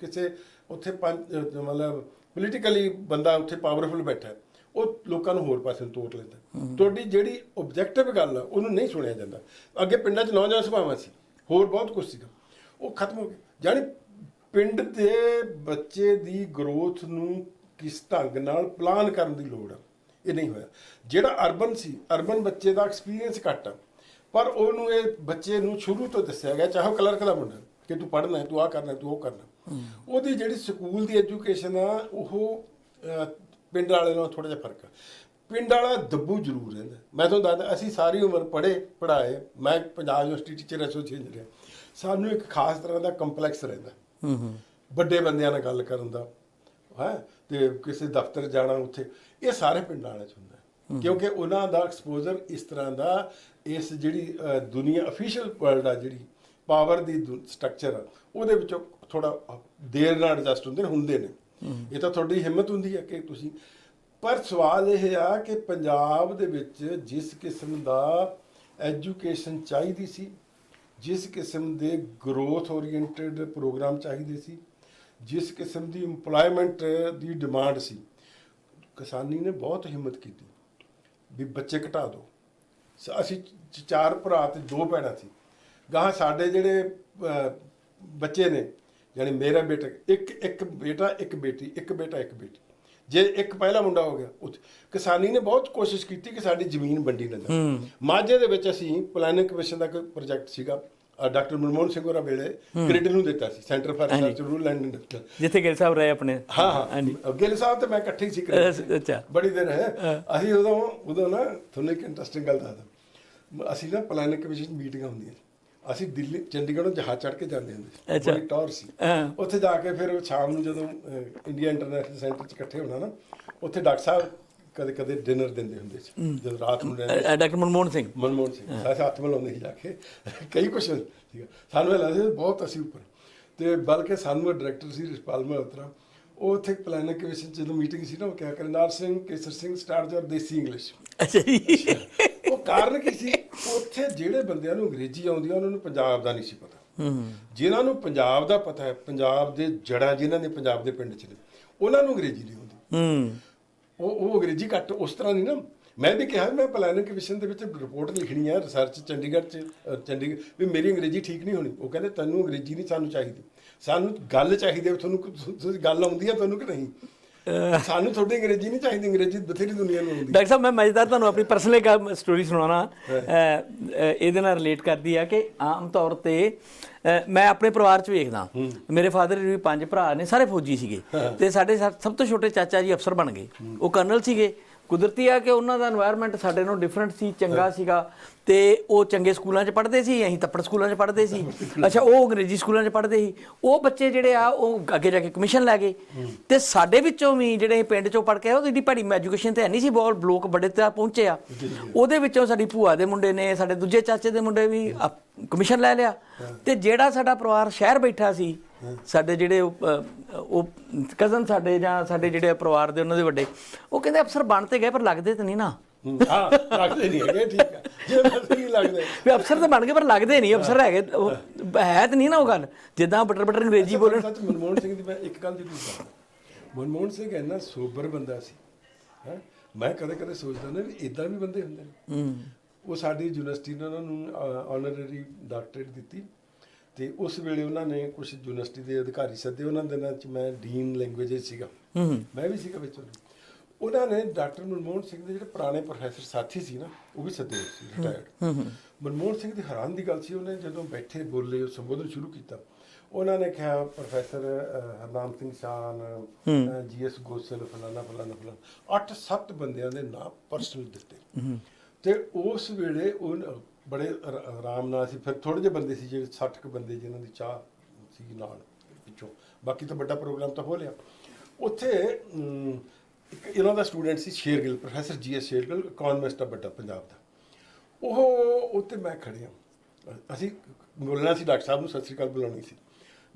ਕਿਸੇ ਉੱਥੇ ਪੰਜ ਅਹ ਮਤਲਬ ਪੋਲੀਟੀਕਲੀ ਬੰਦਾ ਉੱਥੇ ਪਾਵਰਫੁਲ ਬੈਠਾ ਹੈ, ਉਹ ਲੋਕਾਂ ਨੂੰ ਹੋਰ ਪਾਸੇ ਨੂੰ ਤੋੜ ਲੈਂਦਾ ਤੁਹਾਡੀ ਜਿਹੜੀ ਆਬਜੈਕਟਿਵ ਗੱਲ ਆ ਉਹਨੂੰ ਨਹੀਂ ਸੁਣਿਆ ਜਾਂਦਾ। ਅੱਗੇ ਪਿੰਡਾਂ 'ਚ ਨੌਜਵਾਨ ਸਭਾਵਾਂ ਸੀ ਹੋਰ ਬਹੁਤ ਕੁਝ ਸੀਗਾ। ਉਹ ਖਤਮ ਹੋ ਗਿਆ ਜਾਨੀ ਪਿੰਡ ਦੇ ਬੱਚੇ ਦੀ ਗਰੋਥ ਨੂੰ ਕਿਸ ਢੰਗ ਨਾਲ ਪਲਾਨ ਕਰਨ ਦੀ ਲੋੜ ਆ ਇਹ ਨਹੀਂ ਹੋਇਆ। ਜਿਹੜਾ ਅਰਬਨ ਸੀ ਅਰਬਨ ਬੱਚੇ ਦਾ ਐਕਸਪੀਰੀਅੰਸ ਘੱਟ ਆ। ਪਰ ਉਹਨੂੰ ਇਹ ਬੱਚੇ ਨੂੰ ਸ਼ੁਰੂ ਤੋਂ ਦੱਸਿਆ ਗਿਆ ਚਾਹੇ ਕਲਰਕ ਦਾ ਮੁੰਡਾ ਕਿ ਤੂੰ ਪੜ੍ਹਨਾ ਹੈ ਤੂੰ ਆ ਕਰਨਾ ਹੈ, ਤੂੰ ਉਹ ਕਰਨਾ ਉਹਦੀ ਜਿਹੜੀ ਸਕੂਲ ਦੀ ਐਜੂਕੇਸ਼ਨ ਆ ਉਹ ਅਹ, ਪਿੰਡ ਵਾਲੇ ਨਾਲੋਂ ਥੋੜਾ ਜਿਹਾ ਫ਼ਰਕ ਆ। ਪਿੰਡ ਵਾਲਾ ਦੱਬੂ ਜ਼ਰੂਰ ਰਹਿੰਦਾ। ਮੈਂ ਤੁਹਾਨੂੰ ਦੱਸਦਾ ਅਸੀਂ ਸਾਰੀ ਉਮਰ ਪੜ੍ਹੇ ਪੜ੍ਹਾਏ ਮੈਂ ਪੰਜਾਬ ਯੂਨੀਵਰਸਿਟੀ ਟੀਚਰ ਐਸੋਸੀਏਸ਼ਨ ਰਿਹਾ। ਸਾਨੂੰ ਇੱਕ ਖਾਸ ਤਰ੍ਹਾਂ ਦਾ ਕੰਪਲੈਕਸ ਰਹਿੰਦਾ। ਹੂੰ ਹੂੰ। ਵੱਡੇ ਬੰਦਿਆਂ ਨਾਲ ਗੱਲ ਕਰਨ ਦਾ ਹੈ ਤੇ ਕਿਸੇ ਦਫ਼ਤਰ ਜਾਣਾ ਉੱਥੇ ਇਹ ਸਾਰੇ ਪਿੰਡਾਂ ਵਾਲੇ ਚ ਹੁੰਦਾ। ਹੈ। ਕਿਉਂਕਿ ਉਹਨਾਂ ਦਾ ਐਕਸਪੋਜ਼ਰ ਇਸ ਤਰ੍ਹਾਂ ਦਾ ਇਸ ਜਿਹੜੀ ਦੁਨੀਆ ਅਫੀਸ਼ੀਅਲ ਵਰਲਡ ਆ ਜਿਹੜੀ ਪਾਵਰ ਦੀ ਸਟਰਕਚਰ ਉਹਦੇ ਵਿੱਚੋਂ ਥੋੜਾ ਦੇਰ ਨਾਲ ਐਡਜਸਟ ਹੁੰਦੇ ਨੇ ਹੁੰਦੇ ਨੇ। ਇਹ ਤਾਂ ਤੁਹਾਡੀ ਹਿੰਮਤ ਹੁੰਦੀ ਹੈ ਕਿ ਤੁਸੀਂ ਪਰ ਸਵਾਲ ਇਹ ਆ ਕਿ ਪੰਜਾਬ ਦੇ ਵਿੱਚ ਜਿਸ ਕਿਸਮ ਦਾ ਐਜੂਕੇਸ਼ਨ ਚਾਹੀਦੀ ਸੀ ਜਿਸ ਕਿਸਮ ਦੇ ਗਰੋਥ ਓਰੀਐਂਟਡ ਪ੍ਰੋਗਰਾਮ ਚਾਹੀਦੇ ਸੀ ਜਿਸ ਕਿਸਮ ਦੀ EMPLOYMENT ਦੀ ਡਿਮਾਂਡ ਸੀ ਕਿਸਾਨੀ ਨੇ ਬਹੁਤ ਹਿੰਮਤ ਕੀਤੀ ਵੀ ਬੱਚੇ ਘਟਾ ਦਿਓ ਅਸੀਂ ਚਾਰ ਭਰਾ ਤੇ ਦੋ ਭੈਣਾਂ ਸੀ। ਗਾਹਾਂ ਸਾਡੇ ਜਿਹੜੇ ਬੱਚੇ ਨੇ ਯਾਨੀ ਮੇਰਾ ਬੇਟਾ ਇੱਕ ਇੱਕ ਬੇਟਾ ਇੱਕ ਬੇਟੀ ਇੱਕ ਬੇਟਾ ਇੱਕ ਬੇਟੀ। ਜੇ ਇੱਕ ਪਹਿਲਾ ਮੁੰਡਾ ਹੋ ਗਿਆ ਉੱਥੇ ਕਿਸਾਨੀ ਨੇ ਬਹੁਤ ਕੋਸ਼ਿਸ਼ ਕੀਤੀ ਕਿ ਸਾਡੀ ਜ਼ਮੀਨ ਵੰਡੀ ਨਾ ਜਾਵੇ। ਮਾਝੇ ਦੇ ਵਿੱਚ ਅਸੀਂ ਪਲਾਨਿੰਗ ਕਮਿਸ਼ਨ ਦਾ ਕੋਈ ਪ੍ਰੋਜੈਕਟ ਸੀਗਾ ਡਾਕਟਰ ਮਨਮੋਹਨ ਸਿੰਘ ਹੋਰਾਂ ਵੇਲੇ ਗ੍ਰਿਡ ਨੂੰ ਦਿੱਤਾ ਸੀ centre for research rural and industrial ਜਿੱਥੇ ਗਿਲ ਸਾਹਿਬ ਰਹੇ ਆਪਣੇ। ਹਾਂ ਹਾਂ। ਗਿੱਲ ਸਾਹਿਬ ਤੇ ਮੈਂ ਇਕੱਠੇ ਹੀ ਸੀ ਅੱਛਾ। ਬੜੀ ਦੇਰ ਹੈ। ਅਸੀਂ ਉਦੋਂ ਉਦੋਂ ਨਾ ਤੁਹਾਨੂੰ ਇੱਕ ਇੰਟਰਸਟਿੰਗ ਗੱਲ ਦੱਸਦਾ। ਅਸੀਂ ਨਾ ਪਲਾਨਿੰਗ ਕਮਿਸ਼ਨ ਮੀਟਿੰਗਾਂ ਹੁੰਦੀਆਂ। ਅਸੀਂ ਦਿੱਲੀ ਚੰਡੀਗੜ੍ਹੋਂ ਜਹਾਜ਼ ਚੜ੍ਹ ਕੇ ਜਾਂਦੇ ਹੁੰਦੇ ਸੀ। ਅੱਛਾ। ਬੜੀ ਟੌਰ ਸੀ। ਉੱਥੇ ਜਾ ਕੇ ਫਿਰ ਸ਼ਾਮ ਨੂੰ ਜਦੋਂ ਇੰਡੀਆ ਇੰਟਰਨੈਸ਼ਨਲ ਸੈਂਟਰ 'ਚ ਇਕੱਠੇ ਹੋਣਾ ਨਾ ਉੱਥੇ ਡਾਕਟਰ ਸਾਹਿਬ ਕਦੇ ਕਦੇ ਡਿਨਰ ਦਿੰਦੇ ਹੁੰਦੇ ਸੀ। ਜਦੋਂ ਰਾਤ ਨੂੰ ਡਾਕਟਰ ਮਨਮੋਹਨ ਸਿੰਘ। ਮਨਮੋਹਨ ਸਿੰਘ। ਸਾਰੇ ਹੱਥ ਮਿਲਾਉਂਦੇ ਸੀ ਜਾ ਕੇ। ਕਈ ਕੁਛ ਸੀਗਾ। ਸਾਨੂੰ ਇਹ ਲੱਗਦਾ ਬਹੁਤ ਅਸੀਂ ਉੱਪਰ। ਤੇ ਬਲਕਿ ਸਾਨੂੰ ਡਾਇਰੈਕਟਰ ਸੀ ਰਿਸ਼ਪਾਲ ਮਲਹੋਤਰਾ ਉਹ ਉੱਥੇ ਪਲਾਨਿੰਗ ਕਮਿਸ਼ਨ 'ਚ ਜਦੋਂ ਮੀਟਿੰਗ ਸੀ ਨਾ ਉਹ ਕਿਹਾ ਕਰਨਾਰ Singh Kesar Singh start your desi English. ਅੱਛਾ। ਕਾਰਨ ਕੀ ਸੀ? ਉੱਥੇ ਜਿਹੜੇ ਬੰਦਿਆਂ ਨੂੰ ਅੰਗਰੇਜ਼ੀ ਆਉਂਦੀ ਆ ਉਹਨਾਂ ਨੂੰ ਪੰਜਾਬ ਦਾ ਨਹੀਂ ਸੀ ਪਤਾ। ਹੂੰ ਜਿਨ੍ਹਾਂ ਨੂੰ ਪੰਜਾਬ ਦਾ ਪਤਾ ਹੈ ਪੰਜਾਬ ਦੇ ਜੜਾਂ ਜਿਨ੍ਹਾਂ ਦੇ ਪੰਜਾਬ ਦੇ ਪਿੰਡ 'ਚ ਨੇ ਉਹਨਾਂ ਨੂੰ ਅੰਗਰੇਜ਼ੀ ਨਹੀਂ ਆਉਂਦੀ। ਹੂੰ। ਉਹ ਉਹ ਅੰਗਰੇਜ਼ੀ ਘੱਟ ਉਸ ਤਰ੍ਹਾਂ ਨਹੀਂ ਨਾ। ਮੈਂ ਵੀ ਕਿਹਾ ਮੈਂ ਪਲਾਨਿੰਗ ਕਮਿਸ਼ਨ ਦੇ ਵਿੱਚ ਰਿਪੋਰਟ ਲਿਖਣੀ ਹੈ ਰਿਸਰਚ ਚੰਡੀਗੜ੍ਹ ਚ ਚੰਡੀਗੜ੍ਹ ਵੀ ਮੇਰੀ ਅੰਗਰੇਜ਼ੀ ਠੀਕ ਨਹੀਂ ਹੋਣੀ। ਉਹ ਕਹਿੰਦੇ ਤੈਨੂੰ ਅੰਗਰੇਜ਼ੀ ਨਹੀਂ ਸਾਨੂੰ ਚਾਹੀਦੀ। ਸਾਨੂੰ ਗੱਲ ਚਾਹੀਦੀ ਤੁਹਾਨੂੰ ਗੱਲ ਆਉਂਦੀ ਹੈ ਤੁਹਾਨੂੰ ਕਿ ਨਹੀਂ? ਸਾਨੂੰ ਤੁਹਾਡੀ ਅੰਗਰੇਜ਼ੀ ਨਹੀਂ ਚਾਹੀਦੀ ਅੰਗਰੇਜ਼ੀ ਬਥੇਰੀ ਦੁਨੀਆ ਨੂੰ ਆਉਂਦੀ। ਡਾਕਟਰ ਸਾਹਿਬ ਮੈਂ ਮਜ਼ੇਦਾਰ ਤੁਹਾਨੂੰ ਆਪਣੀ ਪਰਸਨਲ ਇੱਕ ਸਟੋਰੀ ਸੁਣਾਉਣਾ। ਇਹਦੇ ਨਾਲ ਰਿਲੇਟ ਕਰਦੀ ਆ ਕਿ ਆਮ ਤੌਰ ਤੇ ਮੈਂ ਆਪਣੇ ਪਰਿਵਾਰ 'ਚ ਵੇਖਦਾ। ਮੇਰੇ ਫਾਦਰ ਵੀ ਪੰਜ ਭਰਾ ਨੇ ਸਾਰੇ ਫੌਜੀ ਸੀਗੇ। ਤੇ ਸਾਡੇ ਸਭ ਤੋਂ ਛੋਟੇ ਚਾਚਾ ਜੀ ਅਫਸਰ ਬਣ ਗਏ। ਉਹ ਕਰਨਲ ਸੀਗੇ। ਕੁਦਰਤੀ ਆ ਕਿ ਉਹਨਾਂ ਦਾ এনवायरमेंट ਸਾਡੇ ਨਾਲੋਂ ਡਿਫਰੈਂਟ ਸੀ ਚੰਗਾ ਸੀਗਾ। ਤੇ ਉਹ ਚੰਗੇ ਸਕੂਲਾਂ 'ਚ ਪੜ੍ਹਦੇ ਸੀ ਅਸੀਂ ਤੱਪੜ ਸਕੂਲਾਂ 'ਚ ਪੜ੍ਹਦੇ ਸੀ। ਅੱਛਾ ਉਹ ਅੰਗਰੇਜ਼ੀ ਸਕੂਲਾਂ 'ਚ ਪੜ੍ਹਦੇ ਸੀ। ਉਹ ਬੱਚੇ ਜਿਹੜੇ ਆ ਉਹ ਅੱਗੇ ਜਾ ਕੇ ਕਮਿਸ਼ਨ ਲੈ ਗਏ। ਤੇ ਸਾਡੇ ਵਿੱਚੋਂ ਵੀ ਜਿਹੜੇ ਪਿੰਡ 'ਚੋਂ ਪੜ੍ਹ ਕੇ ਆਏ ਉਹ ਦੀ ਭੜੀ ਐਜੂਕੇਸ਼ਨ ਤੇ ਨਹੀਂ ਸੀ ਬਹੁਤ ਬਲੋਕ ਬੜੇ ਤੇ ਪਹੁੰਚੇ ਆ। ਉਹਦੇ ਵਿੱਚੋਂ ਸਾਡੀ ਭੂਆ ਦੇ ਮੁੰਡੇ ਨੇ ਸਾਡੇ ਦੂਜੇ ਚਾਚੇ ਦੇ ਮੁੰਡੇ ਵੀ ਕਮਿਸ਼ਨ ਲੈ ਲਿਆ। ਤੇ ਜਿਹੜਾ ਸਾਡਾ ਪਰਿਵਾਰ ਸ਼ਹਿਰ ਬੈਠਾ ਸੀ ਸਾਡੇ ਜਿਹੜੇ ਉਹ, ਕਜ਼ਨ ਸਾਡੇ ਜਾਂ ਸਾਡੇ ਜਿਹੜੇ ਪਰਿਵਾਰ ਦੇ ਉਹਨਾਂ ਦੇ ਵੱਡੇ ਉਹ ਕਹਿੰਦੇ ਅਫਸਰ ਬਣ ਤੇ ਗਏ ਪਰ ਲੱਗਦੇ ਤੇ ਨਹੀਂ ਨਾ। ਹੂੰ, ਲੱਗਦੇ ਨਹੀਂ ਹੈਗੇ ਠੀਕ ਹੈ ਜੇ ਵੈਸੇ ਨਹੀਂ ਲੱਗਦੇ। ਵੀ ਅਫਸਰ ਤਾਂ ਬਣ ਗਏ ਪਰ ਲੱਗਦੇ ਨਹੀਂ ਅਫਸਰ ਹੈਗੇ ਉਹ ਹੈ ਤੇ ਨਹੀਂ ਨਾ ਉਹ ਗੱਲ। ਜਿੱਦਾਂ ਬਟਰ ਬਟਰ ਅੰਗਰੇਜ਼ੀ ਬੋਲਣ ਸੱਚ ਮਨਮੋਹਨ ਸਿੰਘ ਦੀ ਮੈਂ ਇੱਕ ਗੱਲ ਜ਼ਰੂਰ ਦੱਸਦਾ ਮਨਮੋਹਨ ਸਿੰਘ ਇੰਨਾ ਸੋਬਰ ਬੰਦਾ ਸੀ ਹੈ। ਮੈਂ ਕਦੇ ਕਦੇ ਸੋਚਦਾ ਨਾ ਵੀ ਇਦਾਂ ਵੀ ਬੰਦੇ ਹੁੰਦੇ ਨੇ। ਉਹ ਸਾਡੀ ਯੂਨੀਵਰਸਿਟੀ ਨੇ ਉਹਨਾਂ ਨੂੰ ਆਨਰਰੀ ਡਾਕਟਰੇਟ ਦਿੱਤੀ। ਤੇ ਉਸ ਵੇਲੇ ਉਹਨਾਂ ਨੇ ਕੁਝ ਯੂਨੀਵਰਸਿਟੀ ਦੇ ਅਧਿਕਾਰੀ ਸੱਦੇ ਉਹਨਾਂ ਦਿਨਾਂ ਚ ਮੈਂ ਡੀਨ ਲੈਂਗੁਏਜਸ ਸੀਗਾ। ਮੈਂ ਵੀ ਸੀਗਾ ਵਿੱਚ। ਉਹਨਾਂ। ਨੇ ਡਾਕਟਰ ਮਨਮੋਹਨ ਸਿੰਘ ਦੇ ਜਿਹੜੇ ਪੁਰਾਣੇ ਪ੍ਰੋਫੈਸਰ ਸਾਥੀ ਸੀ ਨਾ ਉਹ ਵੀ ਸੱਦੇ ਸੀ ਰਿਟਾਇਰਡ ਮਨਮੋਹਨ ਸਿੰਘ ਦੀ ਹੈਰਾਨ ਦੀ ਗੱਲ ਸੀ ਉਹਨੇ ਜਦੋਂ ਬੈਠੇ ਬੋਲੇ ਉਹ ਸੰਬੋਧਨ ਸ਼ੁਰੂ ਕੀਤਾ। ਉਹਨਾਂ ਨੇ ਕਿਹਾ ਪ੍ਰੋਫੈਸਰ ਹਰਨਾਮ ਸਿੰਘ ਸ਼ਾਨ ਜੀਐਸ ਗੋਸਲ ਫਲਾਣਾ ਫਲਾਣਾ ਫਲਾਣਾ ਅੱਠ ਸੱਤ ਬੰਦਿਆਂ ਦੇ ਨਾਮ ਪਰਸਨਲ ਦਿੱਤੇ। ਤੇ ਉਸ ਵੇਲੇ ਉਹ ਬੜੇ ਆਰਾ- ਆਰਾਮ ਨਾਲ ਸੀ ਫਿਰ ਥੋੜੇ ਜਿਹੇ ਬੰਦੇ ਸੀ ਜਿਹੜੇ 60 ਕੁ ਬੰਦੇ ਜਿਨ੍ਹਾਂ ਦੀ ਚਾਹ ਸੀ ਨਾਲ ਪਿੱਛੋਂ ਬਾਕੀ ਤਾਂ ਵੱਡਾ ਪ੍ਰੋਗਰਾਮ ਤਾਂ ਹੋ ਲਿਆ। ਉੱਥੇ ਅਮ, ਇੱਕ ਇਹਨਾਂ ਦਾ ਸਟੂਡੈਂਟ ਸੀ Shergill professor GS Shergill economist ਆ ਵੱਡਾ ਪੰਜਾਬ ਦਾ। ਉਹ ਉੱਤੇ ਮੈਂ ਖੜਿਆ ਅਸੀਂ ਬੋਲਣਾ ਸੀ ਡਾਕਟਰ ਸਾਹਿਬ ਨੂੰ ਸਤਿ ਸ੍ਰੀ ਅਕਾਲ ਬੁਲਾਉਣੀ ਸੀ।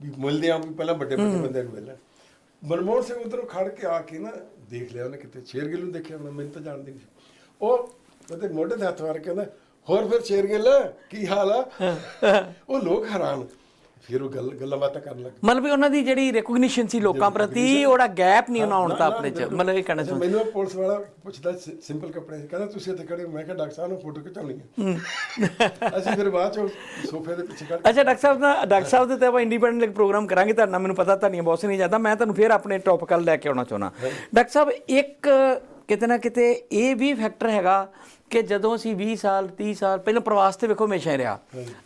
ਵੀ ਮਿਲਦੇ ਆਂ ਵੀ ਪਹਿਲਾਂ ਵੱਡੇ ਵੱਡੇ ਬੰਦਿਆਂ ਨੂੰ ਮਿਲਣਾ। ਮਨਮੋਹਨ ਸਿੰਘ ਉਧਰੋਂ ਖੜ ਕੇ ਆ ਕੇ ਨਾ ਦੇਖ ਲਿਆ ਉਹਨੇ ਕਿਤੇ। ਸ਼ੇਰਗਿੱਲ ਨੂੰ ਦੇਖਿਆ ਉਹਨੇ ਮੈਨੂੰ ਤਾਂ ਜਾਣਦੀ ਨਹੀਂ ਸੀ। ਉਹ ਉਹਦੇ ਮੋਢੇ ਤੇ ਹੱਥ ਮਾਰ ਕੇ ਕਹਿੰਦਾ ਹੋਰ ਫਿਰ ਸ਼ੇਰਗਿੱਲ ਕੀ ਹਾਲ ਆ? ਉਹ ਲੋਕ ਹੈਰਾਨ। ਫਿਰ ਉਹ ਗੱਲ ਗੱਲਾਂ ਬਾਤਾਂ ਕਰਨ ਲੱਗੇ ਮਤਲਬ ਵੀ ਉਹਨਾਂ ਦੀ ਜਿਹੜੀ ਰੈਕੋਗਨੀਸ਼ਨ ਸੀ ਲੋਕਾਂ ਪ੍ਰਤੀ ਉਹਦਾ ਗੈਪ ਨਹੀਂ ਉਹਨਾਂ ਆਉਣ ਤਾਂ ਆਪਣੇ ਚ। ਮਤਲਬ ਇਹ ਕਹਿਣਾ ਚਾਹੁੰਦਾ। ਮੈਨੂੰ ਪੁਲਿਸ ਵਾਲਾ ਪੁੱਛਦਾ ਸਿੰਪਲ ਕੱਪੜੇ। ਕਹਿੰਦਾ ਤੁਸੀਂ ਇੱਥੇ ਖੜੇ ਮੈਂ ਕਿਹਾ ਡਾਕਟਰ ਸਾਹਿਬ ਨੂੰ ਫੋਟੋ ਖਿਚਾਉਣੀ ਹੈ। ਅਸੀਂ ਫਿਰ ਬਾਅਦ ਚ ਸੋਫੇ ਦੇ ਪਿੱਛੇ ਖੜ ਅੱਛਾ ਡਾਕਟਰ ਸਾਹਿਬ ਦਾ ਡਾਕਟਰ ਸਾਹਿਬ ਦੇ ਤੇ ਆਪਾਂ ਇੰਡੀਪੈਂਡੈਂਟ ਇੱਕ ਪ੍ਰੋਗਰਾਮ ਕਰਾਂਗੇ ਤੁਹਾਡਾ ਮੈਨੂੰ ਪਤਾ ਤੁਹਾਡੀਆਂ ਬਹੁਤ ਨਹੀਂ ਜਾਂਦਾ। ਮੈਂ ਤੁਹਾਨੂੰ ਫੇਰ ਆਪਣੇ ਟੌਪਿਕ ਵੱਲ ਲੈ ਕੇ ਆਉਣਾ ਚਾਹੁੰਦਾ। ਡਾਕਟਰ ਸਾਹਿਬ ਇੱਕ ਕਿਤੇ ਨਾ ਕਿਤੇ ਇਹ ਵੀ ਫੈਕਟਰ ਹੈਗਾ ਕਿ ਜਦੋਂ ਅਸੀਂ 20 ਸਾਲ 30 ਸਾਲ ਪਹਿਲਾਂ ਪ੍ਰਵਾਸ ਤੇ ਵੇਖੋ ਹਮੇਸ਼ਾ ਹੀ ਰਿਹਾ।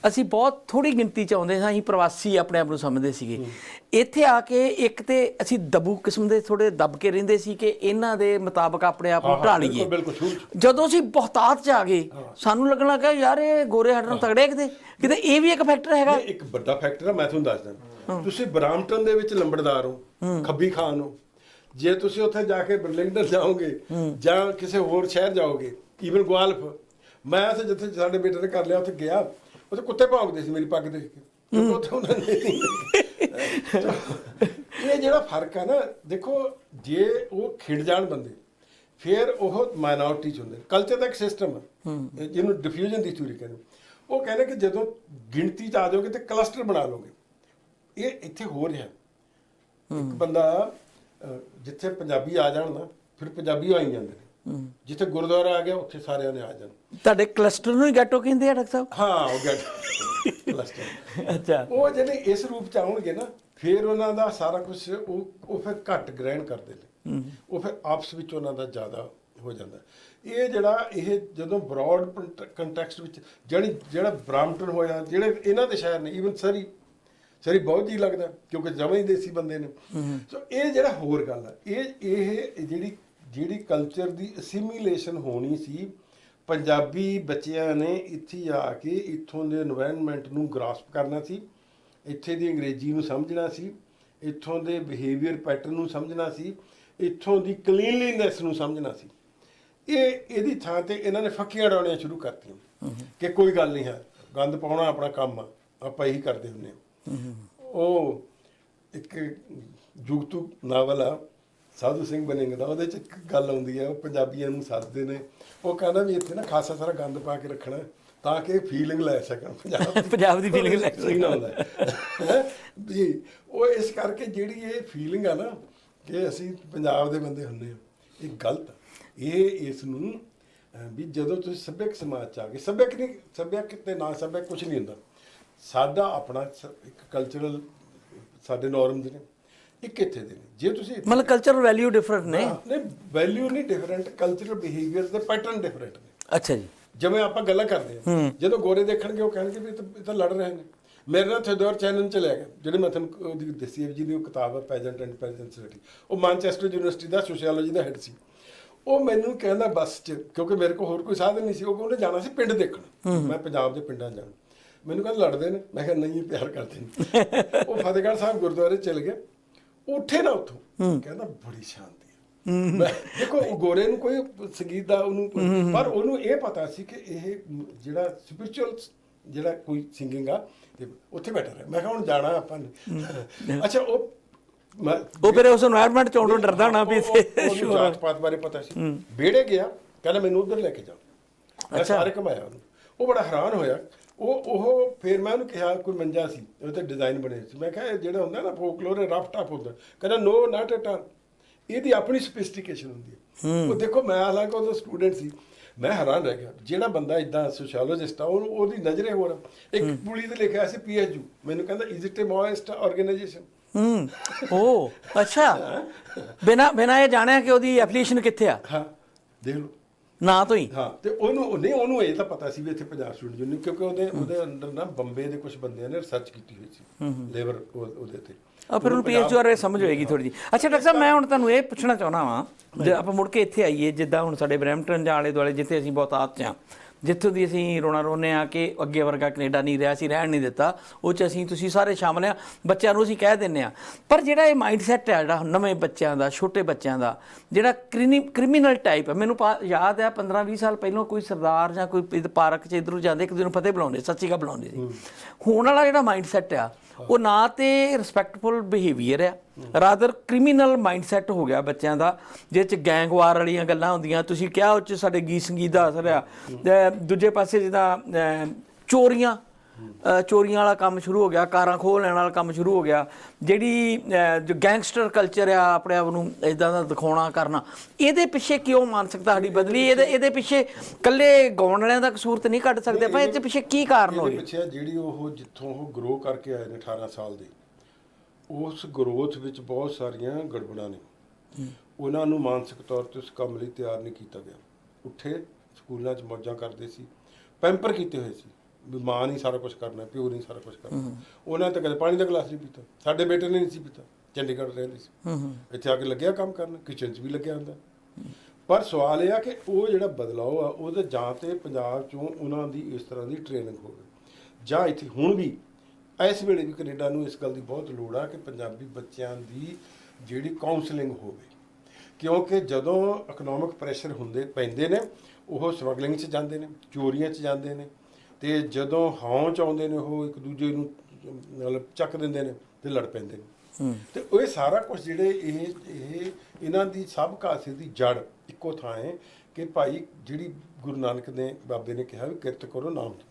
ਅਸੀਂ ਬਹੁਤ ਥੋੜੀ ਗਿਣਤੀ ਚ ਆਉਂਦੇ ਸਾਂ ਅਸੀਂ ਪ੍ਰਵਾਸੀ ਆਪਣੇ ਆਪ ਨੂੰ ਸਮਝਦੇ ਸੀਗੇ। ਇੱਥੇ ਆ ਕੇ ਇੱਕ ਤੇ ਅਸੀਂ ਦਬੂ ਕਿਸਮ ਦੇ ਥੋੜੇ ਦਬ ਕੇ ਰਹਿੰਦੇ ਸੀ ਕਿ ਇਹਨਾਂ ਦੇ ਮੁਤਾਬਕ ਆਪਣੇ ਆਪ ਨੂੰ ਢਾਲ ਲਈਏ। ਜਦੋਂ ਅਸੀਂ ਬਹੁਤਾਤ ਚ ਆ ਗਏ ਸਾਨੂੰ ਲੱਗਣ ਲੱਗਾ ਯਾਰ ਇਹ ਗੋਰੇ ਨਾਲ ਤਗੜੇ ਕਿਤੇ? ਕਿਤੇ ਇਹ ਵੀ ਇੱਕ ਫੈਕਟਰ ਹੈਗਾ? ਇੱਕ ਵੱਡਾ ਫੈਕਟਰ ਆ ਮੈਂ ਤੁਹਾਨੂੰ ਦੱਸਦਾ। ਤੁਸੀਂ ਬਰਾਮਟਨ ਦੇ ਵਿੱਚ ਲੰਬੜਦਾਰ ਹੋ ਖੱਬੀ ਖਾਨ ਹੋ। ਜੇ ਤੁਸੀਂ ਉੱਥੇ ਜਾ ਕੇ ਬਰਲਿੰਗਟਨ ਜਾਓਗੇ ਜਾਂ ਕਿਸੇ ਹੋਰ ਸ਼ਹਿਰ ਜਾਓਗੇ ਈਵਨ ਗਵਾਲਫ ਮੈਂ ਉੱਥੇ ਜਿੱਥੇ ਸਾਡੇ ਬੇਟੇ ਨੇ ਕਰ ਲਿਆ ਉੱਥੇ ਗਿਆ। ਉੱਥੇ ਕੁੱਤੇ ਭੌਂਕਦੇ ਸੀ ਮੇਰੀ ਪੱਗ ਦੇਖ ਕੇ। ਉੱਥੇ ਉਹਨਾਂ ਨੇ ਇਹ ਜਿਹੜਾ ਫ਼ਰਕ ਆ ਨਾ ਦੇਖੋ ਜੇ ਉਹ ਖਿੜ ਜਾਣ ਬੰਦੇ ਫਿਰ ਉਹ ਮਾਈਨੋਰਿਟੀ ਚ ਹੁੰਦੇ ਕਲਚਰ ਦਾ ਇੱਕ ਸਿਸਟਮ ਹੈ। ਜਿਹਨੂੰ ਡਿਫਿਊਜ਼ਨ ਦੀ ਥਿਊਰੀ ਕਹਿੰਦੇ ਉਹ ਕਹਿੰਦੇ ਕਿ ਜਦੋਂ ਗਿਣਤੀ ਚ ਆ ਜਾਓਗੇ ਤੇ ਕਲਸਟਰ ਬਣਾ ਲਓਗੇ। ਇਹ ਇੱਥੇ ਹੋ ਰਿਹਾ। ਇੱਕ ਬੰਦਾ ਜਿੱਥੇ ਪੰਜਾਬੀ ਆ ਜਾਣ ਨਾ ਫਿਰ ਪੰਜਾਬੀ ਆਈ ਜਾਂਦੇ ਨੇ। ਜਿੱਥੇ ਗੁਰਦੁਆਰਾ ਆ ਗਿਆ ਉੱਥੇ ਸਾਰਿਆਂ ਨੇ ਆ ਜਾਣ। ਤੁਹਾਡੇ ਕਲਸਟਰ ਨੂੰ ਹੀ ਗੈਟੋ ਕਹਿੰਦੇ ਆ ਡਾਕਟਰ ਸਾਹਿਬ? ਹਾਂ ਉਹ ਗਿਆ ਕਲਸਟਰ ਅੱਛਾ। ਉਹ ਜਿਹੜੇ ਇਸ ਰੂਪ ਚ ਆਉਣਗੇ ਨਾ ਫਿਰ ਉਹਨਾਂ ਦਾ ਸਾਰਾ ਕੁਝ ਉਹ ਉਹ ਫਿਰ ਘੱਟ ਗ੍ਰਹਿਣ ਕਰਦੇ ਨੇ। ਉਹ ਫਿਰ ਆਪਸ ਵਿੱਚ ਉਹਨਾਂ ਦਾ ਜ਼ਿਆਦਾ ਹੋ ਜਾਂਦਾ। ਇਹ ਜਿਹੜਾ ਇਹ ਜਦੋਂ ਬ੍ਰੌਡ ਕੰਟੈਕਸਟ ਵਿੱਚ ਜਿਹੜੀ ਜਿਹੜਾ ਬ੍ਰਾਮਟਨ ਹੋਇਆ ਜਿਹੜੇ ਇਹਨਾਂ ਦੇ ਸ਼ਹਿਰ ਨੇ ਈਵਨ ਸਰੀ ਸਰੀ ਬਹੁਤ ਜੀ ਲੱਗਦਾ ਕਿਉਂਕਿ ਜਮਾਂ ਹੀ ਦੇਸੀ ਬੰਦੇ ਨੇ। ਸੋ ਇਹ ਜਿਹੜਾ ਹੋਰ ਗੱਲ ਹੈ ਇਹ ਇਹ ਜਿਹੜੀ ਜਿਹੜੀ ਕਲਚਰ ਦੀ ਅਸਿਮੀਲੇਸ਼ਨ ਹੋਣੀ ਸੀ ਪੰਜਾਬੀ ਬੱਚਿਆਂ ਨੇ ਇੱਥੇ ਆ ਕੇ ਇੱਥੋਂ ਦੇ এনवायरमेंट ਨੂੰ ਗ੍ਰਾਸਪ ਕਰਨਾ ਸੀ ਇੱਥੇ ਦੀ ਅੰਗਰੇਜ਼ੀ ਨੂੰ ਸਮਝਣਾ ਸੀ ਇੱਥੋਂ ਦੇ ਬਿਹੇਵੀਅਰ ਪੈਟਰਨ ਨੂੰ ਸਮਝਣਾ ਸੀ ਇੱਥੋਂ ਦੀ ਕਲੀਨਲੀਨੈਸ ਨੂੰ ਸਮਝਣਾ ਸੀ। ਇਹ ਇਹਦੀ ਥਾਂ ਤੇ ਇਹਨਾਂ ਨੇ ਫੱਕੀਆਂ ਡਾਉਣੀਆਂ ਸ਼ੁਰੂ ਕਰਤੀਆਂ ਕਿ ਕੋਈ ਗੱਲ ਨਹੀਂ ਹੈ ਗੰਦ ਪਾਉਣਾ ਆਪਣਾ ਕੰਮ ਆ ਆਪਾਂ ਇਹੀ ਕਰਦੇ ਹੁੰਦੇ ਹਾਂ। ਉਹ ਇੱਕ ਜੁਗਤੂ ਨਾਵਲ ਆ ਸਾਧੂ ਸਿੰਘ ਬਨਿੰਗ ਦਾ ਉਹਦੇ ਚ ਇੱਕ ਗੱਲ ਆਉਂਦੀ ਹੈ ਉਹ ਪੰਜਾਬੀਆਂ ਨੂੰ ਸੱਦਦੇ ਨੇ। ਉਹ ਕਹਿੰਦਾ ਵੀ ਇੱਥੇ ਨਾ ਖਾਸਾ ਸਾਰਾ ਗੰਦ ਪਾ ਕੇ ਰੱਖਣਾ ਤਾਂ ਕਿ ਫੀਲਿੰਗ ਲੈ ਸਕਣ ਪੰਜਾਬ ਦੀ। ਪੰਜਾਬ ਦੀ feeling ਲੈ ਸਕਣ। ਜੀ ਉਹ ਇਸ ਕਰਕੇ ਜਿਹੜੀ ਇਹ ਫੀਲਿੰਗ ਆ ਨਾ ਕਿ ਅਸੀਂ ਪੰਜਾਬ ਦੇ ਬੰਦੇ ਹੁੰਦੇ ਆ ਇਹ ਗਲਤ। ਇਹ ਇਸ ਨੂੰ ਵੀ ਜਦੋਂ ਤੁਸੀਂ ਸੱਭਿਅਕ ਸਮਾਜ ਚ ਆ ਗਏ ਸੱਭਿਅਕ ਨਹੀਂ ਸੱਭਿਅਕ ਤੇ ਨਾ ਸੱਭਿਅਕ ਕੁਝ ਨਹੀਂ ਹੁੰਦਾ। ਸਾਡਾ ਆਪਣਾ ਇੱਕ ਕਲਚਰਲ ਸਾਡੇ ਨਾਰਮਸ ਨੇ। ਇੱਕ ਇੱਥੇ ਦੇ ਨੇ? ਜੇ ਤੁਸੀਂ ਇੱਥੇ- ਮਤਲਬ ਕਲਚਰਲ ਵੈਲਿਊ ਡਿਫਰੈਂਟ ਨੇ। ਹਾਂ, ਨਹੀਂ ਵੈਲਿਊ ਨਹੀਂ ਡਿਫਰੈਂਟ ਕਲਚਰਲ ਬਿਹੇਵੀਅਰ ਦੇ ਪੈਟਰਨ ਡਿਫਰੈਂਟ ਨੇ। ਅੱਛਾ ਜੀ। ਜਿਵੇਂ ਆਪਾਂ ਗੱਲਾਂ ਕਰਦੇ ਹਾਂ ਜਦੋਂ ਗੋਰੇ ਦੇਖਣਗੇ ਉਹ ਕਹਿਣਗੇ ਵੀ ਇਹ ਤਾਂ ਇਹ ਤਾਂ ਲੜ ਰਹੇ ਨੇ। ਮੇਰੇ ਨਾਲ ਥਿਓਡੋਰ ਚੈਨਨ ਚ ਲੈ ਗਿਆ ਜਿਹੜੇ ਮੈਂ ਤੁਹਾਨੂੰ ਉਹਦੀ ਦੱਸੀ ਹੈ ਜੀ ਦੀ ਉਹ ਕਿਤਾਬ ਹੈ ਪੈਜੈਂਟ ਐਂਡ ਪੈਜੈਂਟਸਿਟੀ ਉਹ ਮਾਨਚੈਸਟਰ ਯੂਨੀਵਰਸਿਟੀ ਦਾ ਸੋਸ਼ੀਓਲੋਜੀ ਦਾ ਹੈਡ ਸੀ। ਉਹ ਮੈਨੂੰ ਕਹਿੰਦਾ ਬੱਸ ਚ ਕਿਉਂਕਿ ਮੇਰੇ ਕੋਲ ਹੋਰ ਕੋਈ ਸਾਧਨ ਨਹੀਂ ਸੀ ਉਹ ਉਹਨੇ ਜਾਣਾ ਸੀ ਪਿੰਡ ਦੇਖਣ। ਮੈਂ ਪੰਜਾਬ ਦੇ ਪਿੰਡਾਂ ਜਾਣਾ। ਮੈਨੂੰ ਕਹਿੰਦਾ ਲੜਦੇ ਨੇ। ਮੈਂ ਕਿਹਾ ਨਹੀਂ ਪਿਆਰ ਕਰਦੇ ਨੇ। ਉਹ ਫਤਿਹਗੜ੍ਹ ਸਾਹਿਬ ਗੁਰਦੁਆਰੇ ਚਲ ਗਿਆ ਉੱਥੇ ਨਾ ਉੱਥੋਂ ਕਹਿੰਦਾ ਬੜੀ ਸ਼ਾਂਤੀ ਦੇਖੋ ਗੋਰੇ ਨੂੰ ਕੋਈ ਸੰਗੀਤ ਦਾ ਉਹਨੂੰ ਪਰ ਉਹਨੂੰ ਇਹ ਪਤਾ ਸੀ ਕਿ ਇਹ ਜਿਹੜਾ ਸਪਿਰਚੁਅਲ ਜਿਹੜਾ ਕੋਈ ਸਿੰਗਿੰਗ ਆ ਤੇ ਉੱਥੇ ਬੈਠਾ ਰਿਹਾ। ਮੈਂ ਕਿਹਾ ਹੁਣ ਜਾਣਾ ਆਪਾਂ ਅੱਛਾ ਉਹ ਉਹ ਫਿਰ ਉਸ এনवायरमेंट ਚ ਉਹਨੂੰ ਡਰਦਾ ਨਾ ਵੀ ਜਾਤ ਪਾਤ ਬਾਰੇ ਪਤਾ ਸੀ। ਬੇੜੇ ਗਿਆ ਕਹਿੰਦਾ ਮੈਨੂੰ ਉਧਰ ਲੈ ਕੇ ਜਾ ਅੱਛਾ। ਸਾਰੇ ਕਮਾਇਆ ਉਹ ਬੜਾ ਹੈਰਾਨ ਹੋਇਆ। ਉਹ ਉਹ ਫਿਰ ਮੈਂ ਉਹਨੂੰ ਕਿਹਾ ਕੋਈ ਮੰਜਾ ਸੀ ਉਹ ਤੇ ਡਿਜ਼ਾਈਨ ਬਣੇ ਸੀ। ਮੈਂ ਕਿਹਾ ਇਹ ਜਿਹੜਾ ਹੁੰਦਾ ਨਾ ਫੋਕਲੋਰ ਰਫ ਟਾਪ ਹੁੰਦਾ। ਕਹਿੰਦਾ ਨੋ ਨਾਟ ਐਟ ਆਲ ਇਹਦੀ ਆਪਣੀ ਸੋਫਿਸਟੀਕੇਸ਼ਨ ਹੁੰਦੀ ਹੈ। ਉਹ ਦੇਖੋ ਮੈਂ ਹਾਲਾਂਕਿ ਉਹਦਾ ਸਟੂਡੈਂਟ ਸੀ। ਮੈਂ ਹੈਰਾਨ ਰਹਿ ਗਿਆ। ਜਿਹੜਾ ਬੰਦਾ ਇਦਾਂ ਸੋਸ਼ੀਓਲੋਜਿਸਟ ਆ ਉਹਨੂੰ ਉਹਦੀ ਨਜ਼ਰੇ ਹੋਰ ਇੱਕ ਪੁਲੀ ਤੇ ਲਿਖਿਆ ਸੀ ਪੀਐਚਯੂ ਮੈਨੂੰ ਕਹਿੰਦਾ is it a Maoist organisation ਹੂੰ। ਉਹ ਅੱਛਾ। ਬਿਨਾ ਬਿਨਾ ਇਹ ਜਾਣਿਆ ਕਿ ਉਹਦੀ ਐਫਲੀਏਸ਼ਨ ਕਿੱਥੇ ਆ? ਹਾਂ ਦੇਖ ਲਓ। ਨਾ ਤੋਂ ਹੀ। ਹਾਂ ਤੇ ਉਹਨੂੰ ਉਹ- ਨਹੀਂ ਉਹਨੂੰ ਇਹ ਤਾਂ ਪਤਾ ਸੀ ਵੀ ਇੱਥੇ ਪੰਜਾਬ ਸਟੂਡੈਂਟ ਯੂਨੀਅਨ ਕਿਉਂਕਿ ਉਹਦੇ ਉਹਦੇ ਅੰਦਰ ਨਾ ਬੰਬੇ ਦੇ ਕੁਝ ਬੰਦਿਆਂ ਨੇ ਰਿਸਰਚ ਕੀਤੀ ਹੋਈ ਸੀ ਲੇਬਰ ਉਹਦੇ ਤੇ। ਆ ਫਿਰ ਉਹਨੂੰ ਪੀਐਚਡੀ ਬਾਰੇ ਸਮਝ ਹੋਏਗੀ ਥੋੜੀ ਜੀ ਅੱਛਾ ਡਾਕਟਰ ਸਾਹਿਬ ਮੈਂ ਹੁਣ ਤੁਹਾਨੂੰ ਇਹ ਪੁੱਛਣਾ ਚਾਹੁੰਦਾ ਵਾਂ ਜੇ ਆਪਾਂ ਮੁੜ ਕੇ ਇੱਥੇ ਆਈਏ ਜਿੱਦਾਂ ਹੁਣ ਸਾਡੇ ਬਰੈਂਪਟਨ ਜਾਂ ਆਲੇ ਦੁਆਲੇ ਜਿੱਥੇ ਅਸੀਂ ਬਹੁਤ ਆਤ ਆ ਜਿੱਥੋਂ ਦੀ ਅਸੀਂ ਰੋਣਾ ਰੋਨੇ ਆ ਕਿ ਅੱਗੇ ਵਰਗਾ ਕੈਨੇਡਾ ਨਹੀਂ ਰਿਹਾ ਸੀ ਰਹਿਣ ਨਹੀਂ ਦਿੱਤਾ ਉਹ ਚ ਅਸੀਂ ਤੁਸੀਂ ਸਾਰੇ ਸ਼ਾਮਲ ਆ ਬੱਚਿਆਂ ਨੂੰ ਅਸੀਂ ਕਹਿ ਦਿੰਨੇ ਆ ਪਰ ਜਿਹੜਾ ਇਹ ਮਾਈਂਡਸੈਟ ਹੈ ਜਿਹੜਾ ਨਵੇਂ ਬੱਚਿਆਂ ਦਾ ਛੋਟੇ ਬੱਚਿਆਂ ਦਾ ਜਿਹੜਾ ਕ੍ਰਿਮੀਨਲ ਟਾਈਪ ਹੈ ਮੈਨੂੰ ਯਾਦ ਹੈ 15 20 ਸਾਲ ਪਹਿਲਾਂ ਕੋਈ ਸਰਦਾਰ ਜਾਂ ਕੋਈ ਪਾਰਕ 'ਚ ਇਧਰੋਂ ਜਾਂਦੇ ਇੱਕ ਦੂਜੇ ਨੂੰ ਫਤਿਹ ਬੁਲਾਉਂਦੇ ਸੱਚੀ ਕਾ ਬੁਲਾਉਂਦੇ ਸੀ। ਹੁਣ ਵਾਲਾ ਜਿਹੜਾ ਮਾਈਂਡਸੈਟ ਆ ਉਹ ਨਾ ਤੇ ਰਿਸਪੈਕਟਫੁਲ ਬਿਹੇਵੀਅਰ ਆ। ਰਾਦਰ ਕ੍ਰਿਮੀਨਲ ਮਾਈਂਡਸੈਟ ਹੋ ਗਿਆ ਬੱਚਿਆਂ ਦਾ। ਜਿਹ ਚ ਗੈਂਗਵਾਰ ਵਾਲੀਆਂ ਗੱਲਾਂ ਹੁੰਦੀਆਂ। ਤੁਸੀਂ ਕਿਹਾ ਉਹ ਚ ਸਾਡੇ ਗੀਤ ਸੰਗੀਤ ਦਾ ਅਸਰ ਆ। ਦੂਜੇ ਪਾਸੇ ਅਹ, ਚੋਰੀਆਂ ਚੋਰੀਆਂ ਵਾਲਾ ਕੰਮ ਸ਼ੁਰੂ ਹੋ ਗਿਆ ਕਾਰਾਂ ਖੋਹ ਲੈਣ ਵਾਲਾ ਕੰਮ ਸ਼ੁਰੂ ਹੋ ਗਿਆ। ਜਿਹੜੀ ਜੋ ਗੈਂਗਸਟਰ ਕਲਚਰ ਆ ਆਪਣੇ ਆਪ ਨੂੰ ਇਦਾਂ ਦਾ ਦਿਖਾਉਣਾ ਕਰਨਾ ਇਹਦੇ ਪਿੱਛੇ ਕਿਉਂ ਮਾਨਸਿਕਤਾ ਸਾਡੀ ਬਦਲੀ? ਇਹਦੇ ਇਹਦੇ ਪਿੱਛੇ ਕੱਲੇ ਗਾਉਣ ਵਾਲਿਆਂ ਦਾ ਕਸੂਰ ਤੇ ਨਹੀਂ ਕੱਢ ਸਕਦੇ? ਆਪਾਂ ਇਹਦੇ ਪਿੱਛੇ ਕੀ ਕਾਰਨ ਹੋਏ? ਪਿੱਛੇ ਜਿਹੜੀ ਉਹ ਜਿੱਥੋਂ ਉਹ ਗਰੋ ਕਰਕੇ ਆਏ ਨੇ 18 ਸਾਲ ਦੇ। ਉਸ ਗਰੋਥ ਵਿੱਚ ਬਹੁਤ ਸਾਰੀਆਂ ਗੜਬੜਾਂ ਨੇ। ਉਹਨਾਂ ਨੂੰ ਮਾਨਸਿਕ ਤੌਰ ਤੇ ਉਸ ਕੰਮ ਲਈ ਤਿਆਰ ਨਹੀਂ ਕੀਤਾ ਗਿਆ। ਉੱਠੇ ਸਕੂਲਾਂ 'ਚ ਮੌਜਾਂ ਕਰਦੇ ਸੀ ਪੈਂਪਰ ਕੀਤੇ ਹੋਏ ਸੀ। ਵੀ ਮਾਂ ਨਹੀਂ ਸਾਰਾ ਕੁਝ ਕਰਨਾ ਪਿਓ ਨਹੀਂ ਸਾਰਾ ਕੁਝ ਕਰਨਾ। ਉਹਨਾਂ ਨੇ ਤਾਂ ਕਦੇ ਪਾਣੀ ਦਾ ਗਲਾਸ ਨਹੀਂ ਪੀਤਾ ਸਾਡੇ ਬੇਟੇ ਨੇ ਨਹੀਂ ਸੀ ਪੀਤਾ ਚੰਡੀਗੜ੍ਹ ਰਹਿੰਦੇ ਸੀ। ਇੱਥੇ ਆ ਕੇ ਲੱਗਿਆ ਕੰਮ ਕਰਨ ਕਿਚਨ 'ਚ ਵੀ ਲੱਗਿਆ ਹੁੰਦਾ। ਪਰ ਸਵਾਲ ਇਹ ਆ ਕਿ ਉਹ ਜਿਹੜਾ ਬਦਲਾਅ ਆ ਉਹਦੇ ਜਾਂ ਤੇ ਪੰਜਾਬ ਚੋਂ ਉਹਨਾਂ ਦੀ ਇਸ ਤਰ੍ਹਾਂ ਦੀ ਟ੍ਰੇਨਿੰਗ ਹੋਵੇ। ਜਾਂ ਇੱਥੇ ਹੁਣ ਵੀ ਇਸ ਵੇਲੇ ਵੀ ਕੈਨੇਡਾ ਨੂੰ ਇਸ ਗੱਲ ਦੀ ਬਹੁਤ ਲੋੜ ਆ ਕਿ ਪੰਜਾਬੀ ਬੱਚਿਆਂ ਦੀ ਜਿਹੜੀ ਕਾਉਂਸਲਿੰਗ ਹੋਵੇ। ਕਿਉਂਕਿ ਜਦੋਂ ਇਕਨੋਮਿਕ ਪ੍ਰੈਸ਼ਰ ਹੁੰਦੇ ਪੈਂਦੇ ਨੇ ਉਹ ਸਮਗਲਿੰਗ 'ਚ ਜਾਂਦੇ ਨੇ ਚੋਰੀਆਂ 'ਚ ਜਾਂਦੇ ਨੇ ਤੇ ਜਦੋਂ ਹੌਂ 'ਚ ਆਉਂਦੇ ਨੇ ਉਹ ਇੱਕ ਦੂਜੇ ਨੂੰ ਮਤਲਬ ਚੱਕ ਦਿੰਦੇ ਨੇ ਤੇ ਲੜ ਪੈਂਦੇ ਨੇ। ਤੇ ਉਹ ਸਾਰਾ ਕੁਝ ਜਿਹੜੇ ਇਹ ਇਹ ਇਹਨਾਂ ਦੀ ਸਭ ਕਾਸੇ ਦੀ ਜੜ ਇੱਕੋ ਥਾਂ ਹੈ ਕਿ ਭਾਈ ਜਿਹੜੀ ਗੁਰੂ ਨਾਨਕ ਨੇ ਬਾਬੇ ਨੇ ਕਿਹਾ ਵੀ ਕਿਰਤ ਕਰੋ ਨਾਮ ਦੀ।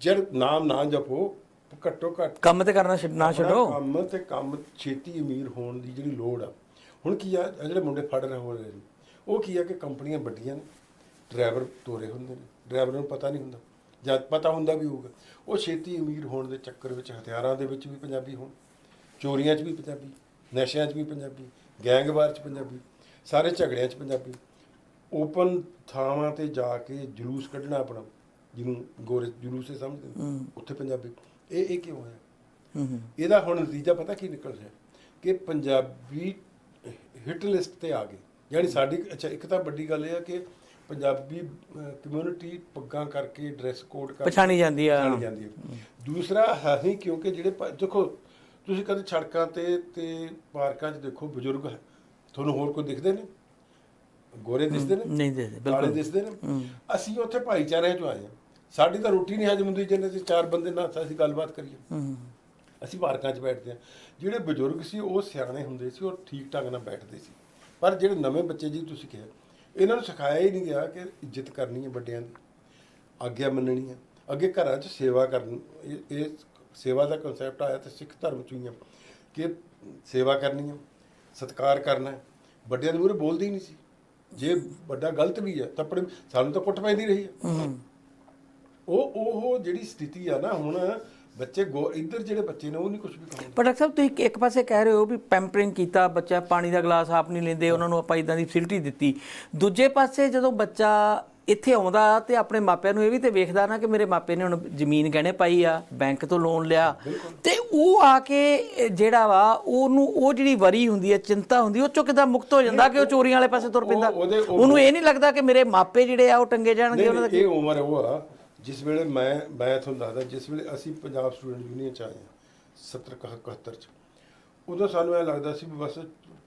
ਜਦ ਨਾਮ ਨਾ ਜਪੋ ਘੱਟੋ ਘੱਟ ਕੰਮ ਤੇ ਕਰਨਾ ਨਾ ਛੱਡੋ। ਕੰਮ ਤੇ ਕੰਮ ਛੇਤੀ ਅਮੀਰ ਹੋਣ ਦੀ ਜਿਹੜੀ ਲੋੜ ਆ। ਹੁਣ ਕੀ ਆ ਜਿਹੜੇ ਮੁੰਡੇ ਫੜ ਰਹੇ ਹੋ ਰਹੇ ਨੇ ਉਹ ਕੀ ਆ ਕਿ ਕੰਪਨੀਆਂ ਵੱਡੀਆਂ ਨੇ ਡਰਾਈਵਰ ਤੋਰੇ ਹੁੰਦੇ ਨੇ ਡਰਾਈਵਰ ਨੂੰ ਪਤਾ ਨਹੀਂ ਹੁੰਦਾ। ਜਦ ਪਤਾ ਹੁੰਦਾ ਵੀ ਹੋਊਗਾ। ਉਹ ਛੇਤੀ ਅਮੀਰ ਹੋਣ ਦੇ ਚੱਕਰ ਵਿੱਚ ਹਥਿਆਰਾਂ ਦੇ ਵਿੱਚ ਵੀ ਪੰਜਾਬੀ ਹੋਣ ਚੋਰੀਆਂ 'ਚ ਵੀ ਪੰਜਾਬੀ ਨਸ਼ਿਆਂ 'ਚ ਵੀ ਪੰਜਾਬੀ ਗੈਂਗਵਾਰ 'ਚ ਪੰਜਾਬੀ ਸਾਰੇ ਝਗੜਿਆਂ 'ਚ ਪੰਜਾਬੀ। ਓਪਨ ਥਾਵਾਂ ਤੇ ਜਾ ਕੇ ਜਲੂਸ ਕੱਢਣਾ ਆਪਣਾ ਜਿਹਨੂੰ ਗੋਰੇ ਜਲੂਸੇ ਸਮਝਦੇ ਨੇ ਉੱਥੇ ਪੰਜਾਬੀ। ਇਹ ਇਹ ਕਿਉਂ ਹੋਇਆ? ਇਹਦਾ ਹੁਣ ਨਤੀਜਾ ਪਤਾ ਕੀ ਨਿਕਲ ਰਿਹਾ? ਕਿ ਪੰਜਾਬੀ ਹਿੱਟ ਲਿਸਟ ਤੇ ਆ ਗਏ। ਯਾਨੀ ਸਾਡੀ ਅੱਛਾ ਇੱਕ ਤਾਂ ਵੱਡੀ ਗੱਲ ਇਹ ਆ ਕਿ ਪੰਜਾਬੀ ਕਮਿਊਨਿਟੀ ਪੱਗਾਂ ਕਰਕੇ ਡਰੈਸ ਕੋਡ ਕਰਕੇ ਪਛਾਣੀ ਜਾਂਦੀ ਆ। ਪਛਾਣੀ ਜਾਂਦੀ ਹੈ। ਦੂਸਰਾ ਹੈ ਹੀ ਕਿਉਂਕਿ ਜਿਹੜੇ ਦੇਖੋ ਤੁਸੀਂ ਕਦੇ ਸੜਕਾਂ ਤੇ ਤੇ ਪਾਰਕਾਂ 'ਚ ਦੇਖੋ ਬਜ਼ੁਰਗ ਤੁਹਾਨੂੰ ਹੋਰ ਕੋਈ ਦਿਖਦੇ ਨੇ? ਗੋਰੇ ਦਿਖਦੇ ਨੇ? ਨਹੀਂ ਦੇ ਦੇ ਕਾਲੇ ਬਿਲਕੁਲ। ਦਿਸਦੇ ਨੇ? ਅਸੀਂ ਉੱਥੇ ਭਾਈਚਾਰਿਆਂ ਚੋਂ ਆਏ ਸਾਡੀ ਤਾਂ ਰੋਟੀ ਨਹੀਂ ਹਜਮ ਹੁੰਦੀ ਜਿੰਨੇ ਚ ਚਾਰ ਬੰਦੇ ਨਾਲ ਅਸੀਂ ਗੱਲਬਾਤ ਕਰੀਏ। ਅਸੀਂ ਪਾਰਕਾਂ 'ਚ ਬੈਠਦੇ ਹਾਂ। ਜਿਹੜੇ ਬਜ਼ੁਰਗ ਸੀ ਉਹ ਸਿਆਣੇ ਹੁੰਦੇ ਸੀ ਉਹ ਠੀਕ ਢੰਗ ਨਾਲ ਬੈਠਦੇ ਸੀ। ਪਰ ਜਿਹੜੇ ਨਵੇਂ ਬੱਚੇ ਜੀ ਤੁਸੀਂ ਕਿਹਾ ਇਹਨਾਂ ਨੂੰ ਸਿਖਾਇਆ ਹੀ ਨਹੀਂ ਗਿਆ ਕਿ ਇੱਜ਼ਤ ਕਰਨੀ ਹੈ ਵੱਡਿਆਂ ਦੀ ਆਗਿਆ ਮੰਨਣੀ ਹੈ। ਅੱਗੇ ਘਰਾਂ 'ਚ ਸੇਵਾ ਕਰਨ ਇਹ ਸੇਵਾ ਦਾ ਕਨਸੈਪਟ ਆਇਆ ਤੇ ਸਿੱਖ ਧਰਮ 'ਚ ਹੀ ਆ ਕਿ ਸੇਵਾ ਕਰਨੀ ਹੈ ਸਤਿਕਾਰ ਕਰਨਾ ਹੈ। ਵੱਡਿਆਂ ਦੇ ਮੂਹਰੇ ਬੋਲਦੇ ਨਹੀਂ ਸੀ। ਜੇ ਵੱਡਾ ਗਲਤ ਵੀ ਹੈ ਤਾਂ ਆਪਣੇ ਸਾਨੂੰ ਤਾਂ ਕੁੱਟ ਪੈਂਦੀ ਰਹੀ ਹੈ। ਉਹ ਉਹ ਜਿਹੜੀ ਸਥਿਤੀ ਆ ਨਾ ਹੁਣ ਬੱਚੇ ਗੋ ਇੱਧਰ ਜਿਹੜੇ ਬੱਚੇ ਨੇ ਉਹ ਨਹੀਂ ਕੁਝ ਵੀ ਕਹਾਉਂਦੇ ਪਰ ਡਾਕਟਰ ਸਾਹਿਬ ਤੁਸੀਂ ਇੱਕ- ਇੱਕ ਪਾਸੇ ਕਹਿ ਰਹੇ ਹੋ ਵੀ ਪੈਂਪਰਿੰਗ ਕੀਤਾ ਬੱਚਾ ਪਾਣੀ ਦਾ ਗਲਾਸ ਆਪ ਨਹੀਂ ਲੈਂਦੇ ਉਹਨਾਂ ਨੂੰ ਆਪਾਂ ਇਦਾਂ ਦੀ ਫੈਸਿਲਿਟੀ ਦਿੱਤੀ। ਦੂਜੇ ਪਾਸੇ ਜਦੋਂ ਬੱਚਾ ਇੱਥੇ ਆਉਂਦਾ ਤੇ ਆਪਣੇ ਮਾਪਿਆਂ ਨੂੰ ਇਹ ਵੀ ਤੇ ਵੇਖਦਾ ਨਾ ਕਿ ਮੇਰੇ ਮਾਪੇ ਨੇ ਹੁਣ ਜ਼ਮੀਨ ਗਹਿਣੇ ਪਾਈ ਆ ਬੈਂਕ ਤੋਂ ਲੋਨ ਲਿਆ। ਤੇ ਉਹ ਆ ਕੇ ਇਹ ਜਿਹੜਾ ਵਾ ਉਹਨੂੰ ਉਹ ਜਿਹੜੀ ਵਰੀ ਹੁੰਦੀ ਹੈ ਚਿੰਤਾ ਹੁੰਦੀ ਉਹ ਚੋਂ ਕਿਦਾਂ ਮੁਕਤ ਹੋ ਜਾਂਦਾ ਕਿ ਉਹ ਚੋਰੀਆਂ ਵਾਲੇ ਪਾਸੇ ਤੁਰ ਪੈਂਦਾ। ਉਹਦੇ- ਉਹ- ਉਹਨੂੰ ਇਹ ਨਹੀਂ ਲੱਗਦਾ ਕਿ ਮੇਰੇ ਮਾਪੇ ਜਿਹੜੇ ਆ ਉਹ ਟੰਗੇ ਜਾਣਗੇ ਨਹੀਂ ਉਹਨਾਂ ਦਾ ਨਹੀਂ, ਇਹ ਉਮਰ ਉਹ ਆ। ਜਿਸ ਵੇਲੇ ਮੈਂ ਮੈਂ ਤੁਹਾਨੂੰ ਦੱਸਦਾ ਜਿਸ ਵੇਲੇ ਅਸੀਂ ਪੰਜਾਬ ਸਟੂਡੈਂਟ ਯੂਨੀਅਨ ਚ ਆਏ ਹਾਂ 70 71 ਚ ਉਦੋਂ ਸਾਨੂੰ ਇਹ ਲੱਗਦਾ ਸੀ ਵੀ ਬਸ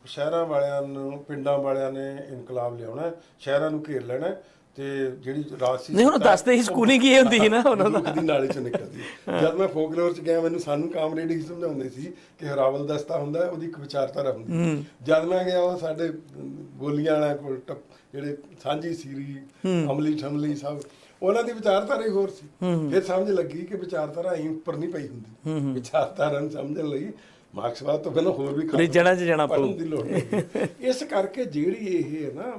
ਸ਼ਹਿਰਾਂ ਵਾਲਿਆਂ ਨੂੰ ਪਿੰਡਾਂ ਵਾਲਿਆਂ ਨੇ ਇਨਕਲਾਬ ਲਿਆਉਣਾ ਸ਼ਹਿਰਾਂ ਨੂੰ ਘੇਰ ਲੈਣਾ ਤੇ ਜਿਹੜੀ ਰਾਜਸੀ ਨਹੀਂ, ਹੁਣ ਦੱਸਦੇ ਹੀ ਸਕੂਲਿੰਗ ਕੀ ਹੁੰਦੀ ਸੀ ਨਾ ਉਹਨਾਂ ਦਾ। ਦੀ ਨਾਲੇ ਚ ਨਿਕਲਦੀ। ਜਦ ਮੈਂ ਫੋਕਲੋਰ ਚ ਗਿਆ ਮੈਨੂੰ ਸਾਨੂੰ ਕਾਮਰੇਡ ਹੀ ਸਮਝਾਉਂਦੇ ਸੀ ਕਿ ਹਰਾਵਲ ਦਸਤਾ ਹੁੰਦਾ ਹੈ, ਉਹਦੀ ਇੱਕ ਵਿਚਾਰਧਾਰਾ ਹੁੰਦੀ। ਜਦ ਮੈਂ ਗਿਆ ਉਹ ਸਾਡੇ ਗੋਲੀਆਂ ਵਾਲਿਆਂ ਕੋਲ ਜਿਹੜੇ ਸਾਂਝੀ ਸੀਰੀ ਅਮਲੀ ਠਮਲੀ ਸਭ ਉਹਨਾਂ ਦੀ ਵਿਚਾਰਧਾਰਾ ਹੀ ਹੋਰ ਸੀ। ਫਿਰ ਸਮਝ ਲੱਗੀ ਕਿ ਵਿਚਾਰਧਾਰਾ ਐਂ ਉੱਪਰ ਨਹੀਂ ਪਈ ਹੁੰਦੀ। ਵਿਚਾਰਧਾਰਾ ਨੂੰ ਸਮਝਣ ਲਈ ਮਾਰਕਸਵਾਦ ਤੋਂ ਪਹਿਲਾਂ ਹੋਰ ਵੀ 'ਚ ਜਾਣਾ। ਦੀ ਲੋੜ ਨਹੀਂ ਇਸ ਕਰਕੇ ਜਿਹੜੀ ਇਹ ਹੈ ਨਾ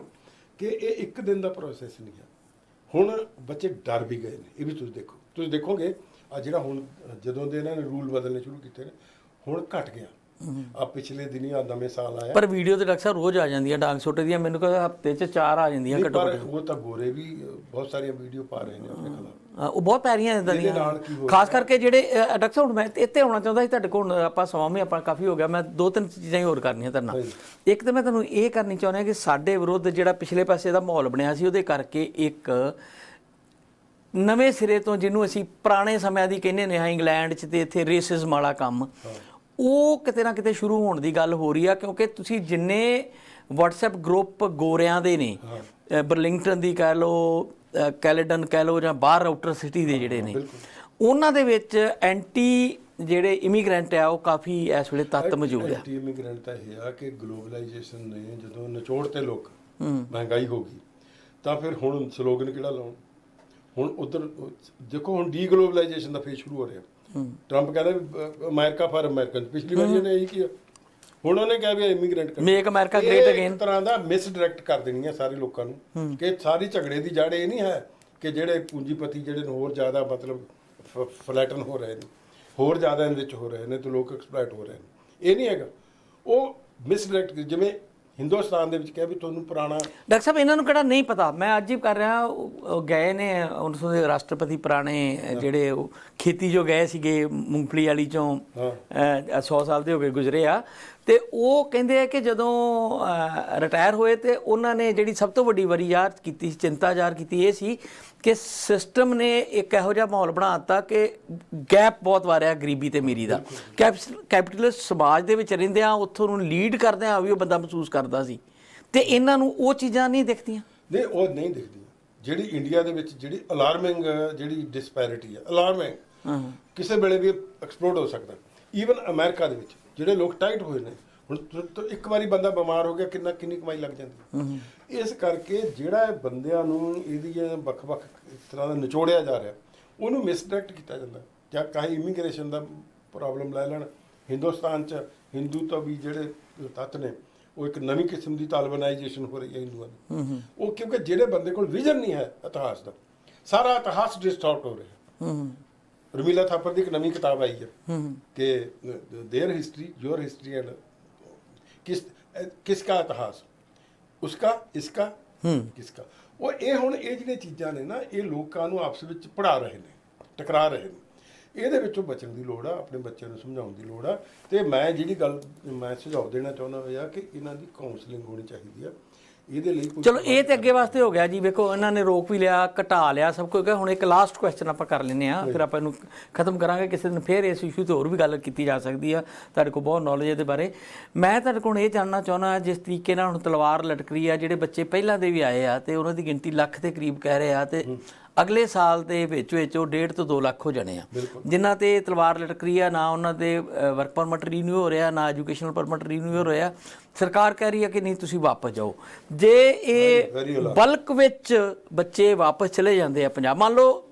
ਕਿ ਇਹ ਇੱਕ ਦਿਨ ਦਾ ਪ੍ਰੋਸੈਸ ਨਹੀਂ ਹੈ ਹੁਣ ਬੱਚੇ ਡਰ ਵੀ ਗਏ ਨੇ। ਇਹ ਵੀ ਤੁਸੀਂ ਦੇਖੋ। ਤੁਸੀਂ ਦੇਖੋਗੇ ਆ ਜਿਹੜਾ ਹੁਣ ਜਦੋਂ ਦੇ ਇਹਨਾਂ ਨੇ ਰੂਲ ਬਦਲਨੇ ਸ਼ੁਰੂ ਕੀਤੇ ਨੇ ਹੁਣ ਘਟ ਗਿਆ। ਆ ਪਿਛਲੇ ਦਿਨੀ ਆ ਨਵੇਂ ਸਾਲ ਆਇਆ। ਪਰ ਵੀਡੀਓ ਤੇ ਡਾਕਟਰ ਸਾਹਿਬ ਰੋਜ਼ ਆ ਜਾਂਦੀਆਂ ਡਾਂਗ ਛੋਟੇ ਦੀਆਂ ਮੈਨੂੰ ਕਹਿੰਦਾ ਹਫ਼ਤੇ 'ਚ ਚਾਰ ਆ ਜਾਂਦੀਆਂ ਨਹੀਂ, ਘੱਟੋ ਪਰ ਘੱਟ। ਉਹ ਤਾਂ ਗੋਰੇ ਵੀ ਬਹੁਤ ਸਾਰੀਆਂ ਵੀਡੀਓ ਪਾ ਰਹੇ ਨੇ ਆਪਣੇ ਖਿਲਾਫ। ਹਾਂ, ਉਹ ਬਹੁਤ ਪੈ ਰਹੀਆਂ ਇਦਾਂ ਇਹਦੇ ਦੀਆਂ। ਨਾਲ ਕੀ ਹੋ ਖਾਸ ਕਰਕੇ ਜਿਹੜੇ ਅ, ਡਾਕਟਰ ਸਾਹਿਬ ਹੁਣ ਮੈਂ ਇੱਥੇ ਆਉਣਾ ਚਾਹੁੰਦਾ ਸੀ ਤੁਹਾਡੇ ਕੋਲ ਆਪਾਂ ਸਮਾਂ ਵੀ ਆਪਾਂ ਕਾਫੀ ਹੋ ਗਿਆ ਮੈਂ ਦੋ ਤਿੰਨ ਚੀਜ਼ਾਂ ਹੀ ਹੋਰ ਕਰਨੀਆਂ ਤੁਹਾਡੇ ਨਾਲ। ਇੱਕ ਤਾਂ ਮੈਂ ਤੁਹਾਨੂੰ ਇਹ ਕਰਨੀ ਚਾਹੁੰਦਾ ਕਿ ਸਾਡੇ ਵਿਰੁੱਧ ਜਿਹੜਾ ਪਿਛਲੇ ਪਾਸੇ ਦਾ ਮਾਹੌਲ ਬਣਿਆ ਸੀ ਉਹਦੇ ਕਰਕੇ ਇੱਕ ਨਵੇਂ ਸਿਰੇ ਤੋਂ ਜਿਹਨੂੰ ਅਸੀਂ ਪੁਰਾਣੇ ਸਮਿਆਂ ਦੀ ਕਹਿੰਦੇ ਨੇ ਹਾਂ ਇੰਗਲੈਂਡ 'ਚ ਤੇ ਇੱਥੇ ਰੇਸਿਜ਼ਮ ਵਾਲਾ ਕੰਮ। ਉਹ ਕਿਤੇ ਨਾ ਕਿਤੇ ਸ਼ੁਰੂ ਹੋਣ ਦੀ ਗੱਲ ਹੋ ਰਹੀ ਆ ਕਿਉਂਕਿ ਤੁਸੀਂ ਜਿੰਨੇ WhatsApp ਗਰੁੱਪ ਗੋਰਿਆਂ ਦੇ ਨੇ ਬਰਲਿੰਗਟਨ ਦੀ ਕਹਿ ਲਓ ਕੈਲੇਡਨ ਕਹਿ ਲਓ ਜਾਂ ਬਾਹਰ ਆਊਟਰ ਸਿਟੀ ਦੇ ਜਿਹੜੇ ਨੇ ਉਹਨਾਂ ਦੇ ਵਿੱਚ ਐਂਟੀ ਜਿਹੜੇ ਇਮੀਗ੍ਰੈਂਟ ਆ ਉਹ ਕਾਫੀ ਇਸ ਵੇਲੇ ਤੱਤ ਮੌਜੂਦ ਆ। ਐਂਟੀ ਇਮੀਗ੍ਰੈਂਟ ਤਾਂ ਇਹ ਆ ਕਿ ਗਲੋਬਲਾਈਜੇਸ਼ਨ ਨੇ ਜਦੋਂ ਨਿਚੋੜ ਤੇ ਲੋਕ ਮਹਿੰਗਾਈ ਹੋ ਗਈ ਤਾਂ ਫਿਰ ਹੁਣ ਸਲੋਗਨ ਕਿਹੜਾ ਲਾਉਣ? ਹੁਣ ਉਧਰ ਦੇਖੋ ਹੁਣ ਡੀ ਗਲੋਬਲਾਈਜੇਸ਼ਨ ਦਾ ਫੇਜ਼ ਸ਼ੁਰੂ ਹੋ ਰਿਹਾ। ਟਰੰਪ ਕਹਿੰਦਾ ਵੀ, ਅਮਰੀਕਾ ਫਾਰ ਅਮਰੀਕਨ। ਪਿਛਲੀ ਵਾਰੀ ਇਹਨੇ ਇਹੀ ਕੀਤਾ ਹੁਣ ਉਹਨੇ ਕਿਹਾ ਵੀ immigrant Make America great again. ਤਰ੍ਹਾਂ ਦਾ ਮਿਸ ਡਾਇਰੈਕਟ ਕਰ ਦੇਣੀ ਹੈ ਸਾਰੇ ਲੋਕਾਂ ਨੂੰ। ਕਿ ਸਾਰੀ ਝਗੜੇ ਦੀ ਜੜ ਇਹ ਨਹੀਂ ਹੈ ਕਿ ਜਿਹੜੇ ਪੂੰਜੀਪਤੀ ਜਿਹੜੇ ਨੇ ਹੋਰ ਜ਼ਿਆਦਾ ਮਤਲਬ ਫਲੈਟਨ ਹੋ ਰਹੇ ਨੇ। ਹੋਰ ਜ਼ਿਆਦਾ ਇਹਦੇ ਵਿੱਚ ਹੋ ਰਹੇ ਨੇ ਤੇ ਲੋਕ ਐਕਸਪਲੋਇਟ ਹੋ ਰਹੇ ਨੇ। ਇਹ ਨਹੀਂ ਹੈਗਾ। ਉਹ ਮਿਸ ਡਾਇਰੈਕਟ ਜਿਵੇਂ ਹਿੰਦੁਸਤਾਨ ਦੇ ਵਿੱਚ ਕਿਹਾ ਵੀ ਤੁਹਾਨੂੰ ਪੁਰਾਣਾ ਡਾਕਟਰ ਸਾਹਿਬ ਇਹਨਾਂ ਨੂੰ ਕਿਹੜਾ ਨਹੀਂ ਪਤਾ? ਮੈਂ ਅੱਜ ਹੀ ਕਰ ਰਿਹਾ ਉਹ ਗਏ ਨੇ ਉਹਨਾਂ ਦੇ ਰਾਸ਼ਟਰਪਤੀ ਪੁਰਾਣੇ ਜਿਹੜੇ ਉਹ ਖੇਤੀ ਜੋ ਗਏ ਸੀਗੇ ਮੂੰਗਫਲੀ ਵਾਲੀ ਚੋਂ 100 ਸਾਲ ਦੇ ਹੋ ਗਏ ਗੁਜ਼ਰੇ ਆ। ਤੇ ਉਹ ਕਹਿੰਦੇ ਆ ਕਿ ਜਦੋਂ ਰਿਟਾਇਰ ਹੋਏ ਤੇ ਉਹਨਾਂ ਨੇ ਜਿਹੜੀ ਸਭ ਤੋਂ ਵੱਡੀ ਵਰੀ ਯਾਦ ਕੀਤੀ ਚਿੰਤਾ ਜ਼ਾਹਰ ਕੀਤੀ ਇਹ ਸੀ ਕਿ ਸਿਸਟਮ ਨੇ ਇੱਕ ਇਹੋ ਜਿਹਾ ਮਾਹੌਲ ਬਣਾ ਦਿੱਤਾ ਕਿ ਗੈਪ ਬਹੁਤ ਵਾਰਿਆ ਗਰੀਬੀ ਤੇ ਅਮੀਰੀ ਦਾ। ਕੈਪੀਟਲਿਸਟ ਸਮਾਜ ਦੇ ਵਿੱਚ ਰਹਿੰਦੇ ਆ ਉੱਥੋਂ ਨੂੰ ਲੀਡ ਕਰਦੇ ਆ ਵੀ ਉਹ ਬੰਦਾ ਮਹਿਸੂਸ ਕਰਦਾ ਸੀ। ਤੇ ਇਹਨਾਂ ਨੂੰ ਉਹ ਚੀਜ਼ਾਂ ਨਹੀਂ ਦਿਖਦੀਆਂ। ਨਹੀਂ ਉਹ ਨਹੀਂ ਦਿਖਦੀ ਜਿਹੜੀ ਇੰਡੀਆ ਦੇ ਵਿੱਚ ਜਿਹੜੀ ਅਲਾਰਮਿੰਗ ਜਿਹੜੀ ਡਿਸਪੈਰਿਟੀ ਹੈ ਅਲਾਰਮਿੰਗ ਕਿਸੇ ਵੇਲੇ ਵੀ ਐਕਸਪਲੋਡ ਹੋ ਸਕਦਾ। ਈਵਨ ਅਮਰੀਕਾ ਦੇ ਵਿੱਚ। ਜਿਹੜੇ ਲੋਕ ਟਾਈਟ ਹੋਏ ਨੇ ਹੁਣ ਤੁ- ਇੱਕ ਵਾਰੀ ਬੰਦਾ ਬਿਮਾਰ ਹੋ ਗਿਆ ਕਿੰਨਾ ਕਿੰਨੀ ਕਮਾਈ ਲੱਗ ਜਾਂਦੀ ਇਸ ਕਰਕੇ ਜਿਹੜਾ ਇਹ ਬੰਦਿਆਂ ਨੂੰ ਇਹਦੀਆਂ ਵੱਖ-ਵੱਖ ਤਰ੍ਹਾਂ ਦਾ ਨਿਚੋੜਿਆ ਜਾ ਰਿਹਾ ਉਹਨੂੰ ਮਿਸਡਾਇਰੈਕਟ ਕੀਤਾ ਜਾਂਦਾ ਜਾਂ ਕਾਹੀ ਇਮੀਗ੍ਰੇਸ਼ਨ ਦਾ ਪ੍ਰੋਬਲਮ ਲੈ ਲੈਣ। ਹਿੰਦੁਸਤਾਨ 'ਚ ਹਿੰਦੂ ਤਾਂ ਵੀ ਜਿਹੜੇ ਤੱਤ ਨੇ ਉਹ ਇੱਕ ਨਵੀਂ ਕਿਸਮ ਦੀ ਤਾਲਬਨਾਈਜੇਸ਼ਨ ਹੋ ਰਹੀ ਹੈ ਹਿੰਦੂਆਂ ਦੀ। ਉਹ ਕਿਉਂਕਿ ਜਿਹੜੇ ਬੰਦੇ ਕੋਲ ਵਿਜ਼ਨ ਨਹੀਂ ਹੈ ਇਤਿਹਾਸ ਦਾ ਸਾਰਾ ਇਤਿਹਾਸ ਡਿਸਟਾਰਟ ਹੋ ਰਿਹਾ। ਹੂੰ। ਰਮੀਲਾ ਥਾਪਰ ਦੀ ਇੱਕ ਨਵੀਂ ਕਿਤਾਬ ਆਈ ਹੈ ਕਿ there history your history and किस किसका इतिहास ਉਸਕਾ ਇਸਕਾ ਕਿਸਕਾ ਉਹ ਇਹ ਹੁਣ ਇਹ ਜਿਹੜੀਆਂ ਚੀਜ਼ਾਂ ਨੇ ਨਾ ਇਹ ਲੋਕਾਂ ਨੂੰ ਆਪਸ ਵਿੱਚ ਪੜਾ ਰਹੇ ਨੇ ਟਕਰਾ ਰਹੇ ਨੇ ਇਹਦੇ ਵਿੱਚੋਂ ਬਚਣ ਦੀ ਲੋੜ ਆ ਆਪਣੇ ਬੱਚਿਆਂ ਨੂੰ ਸਮਝਾਉਣ ਦੀ ਲੋੜ ਆ ਤੇ ਮੈਂ ਜਿਹੜੀ ਗੱਲ ਮੈਂ ਸੁਝਾਅ ਦੇਣਾ ਚਾਹੁੰਦਾ ਹਾਂ ਕਿ ਇਹਨਾਂ ਦੀ ਕਾਉਂਸਲਿੰਗ ਹੋਣੀ ਚਾਹੀਦੀ ਆ ਇਹਦੇ ਲਈ ਕੋਈ ਚਲੋ ਇਹ ਤੇ ਅੱਗੇ ਵਾਸਤੇ ਹੋ ਗਿਆ ਜੀ। ਵੇਖੋ ਇਹਨਾਂ ਨੇ ਰੋਕ ਵੀ ਲਿਆ ਘਟਾ ਲਿਆ ਸਭ ਕੁਝ। ਹੁਣ ਇੱਕ ਲਾਸਟ ਕੁਐਸਚਨ ਆਪਾਂ ਕਰ ਲੈਨੇ ਆ ਫਿਰ ਆਪਾਂ ਇਹਨੂੰ ਖਤਮ ਕਰਾਂਗੇ। ਕਿਸੇ ਦਿਨ ਫੇਰ ਇਸ ਇਸ਼ੂ ਤੇ ਹੋਰ ਵੀ ਗੱਲ ਕੀਤੀ ਜਾ ਸਕਦੀ ਆ। ਤੁਹਾਡੇ ਕੋਲ ਬਹੁਤ ਨੌਲੇਜ ਇਹਦੇ ਬਾਰੇ। ਮੈਂ ਤੁਹਾਡੇ ਕੋਲ ਇਹ ਜਾਣਨਾ ਚਾਹੁੰਦਾ ਜਿਸ ਤਰੀਕੇ ਨਾਲ ਹੁਣ ਤਲਵਾਰ ਲਟਕ ਰਹੀ ਆ ਜਿਹੜੇ ਬੱਚੇ ਪਹਿਲਾਂ ਦੇ ਵੀ ਆਏ ਆ ਤੇ ਉਹਨਾਂ ਦੀ ਗਿਣਤੀ ਲੱਖ ਦੇ ਕਰੀਬ ਕਹਿ ਰਹੇ ਆ ਤੇ ਅਗਲੇ ਸਾਲ ਦੇ ਵਿੱਚ ਵਿੱਚ ਉਹ 1.5 ਤੋਂ 2 ਲੱਖ ਹੋ ਜਾਣੇ ਆ। ਜਿਨ੍ਹਾਂ ਤੇ ਤਲਵਾਰ ਲਟਕ ਰਹੀ ਆ ਨਾ ਉਹਨਾਂ ਦੇ ਵਰਕ ਪਰਮਿਟ ਰੀਨਿਊ ਹੋ ਰਿਹਾ ਨਾ ਐਜੂਕੇਸ਼ਨਲ ਪਰਮਿਟ ਰੀਨਿਊ ਹੋ ਰਿਹਾ। ਸਰਕਾਰ ਕਹਿ ਰਹੀ ਹੈ ਕਿ ਨਹੀਂ ਤੁਸੀਂ ਵਾਪਸ ਜਾਓ। ਜੇ ਇਹ. ਬਲਕ ਵਿੱਚ ਬੱਚੇ ਵਾਪਸ ਚਲੇ ਜਾਂਦੇ ਆ ਪੰਜਾਬ ਮੰਨ ਲਓ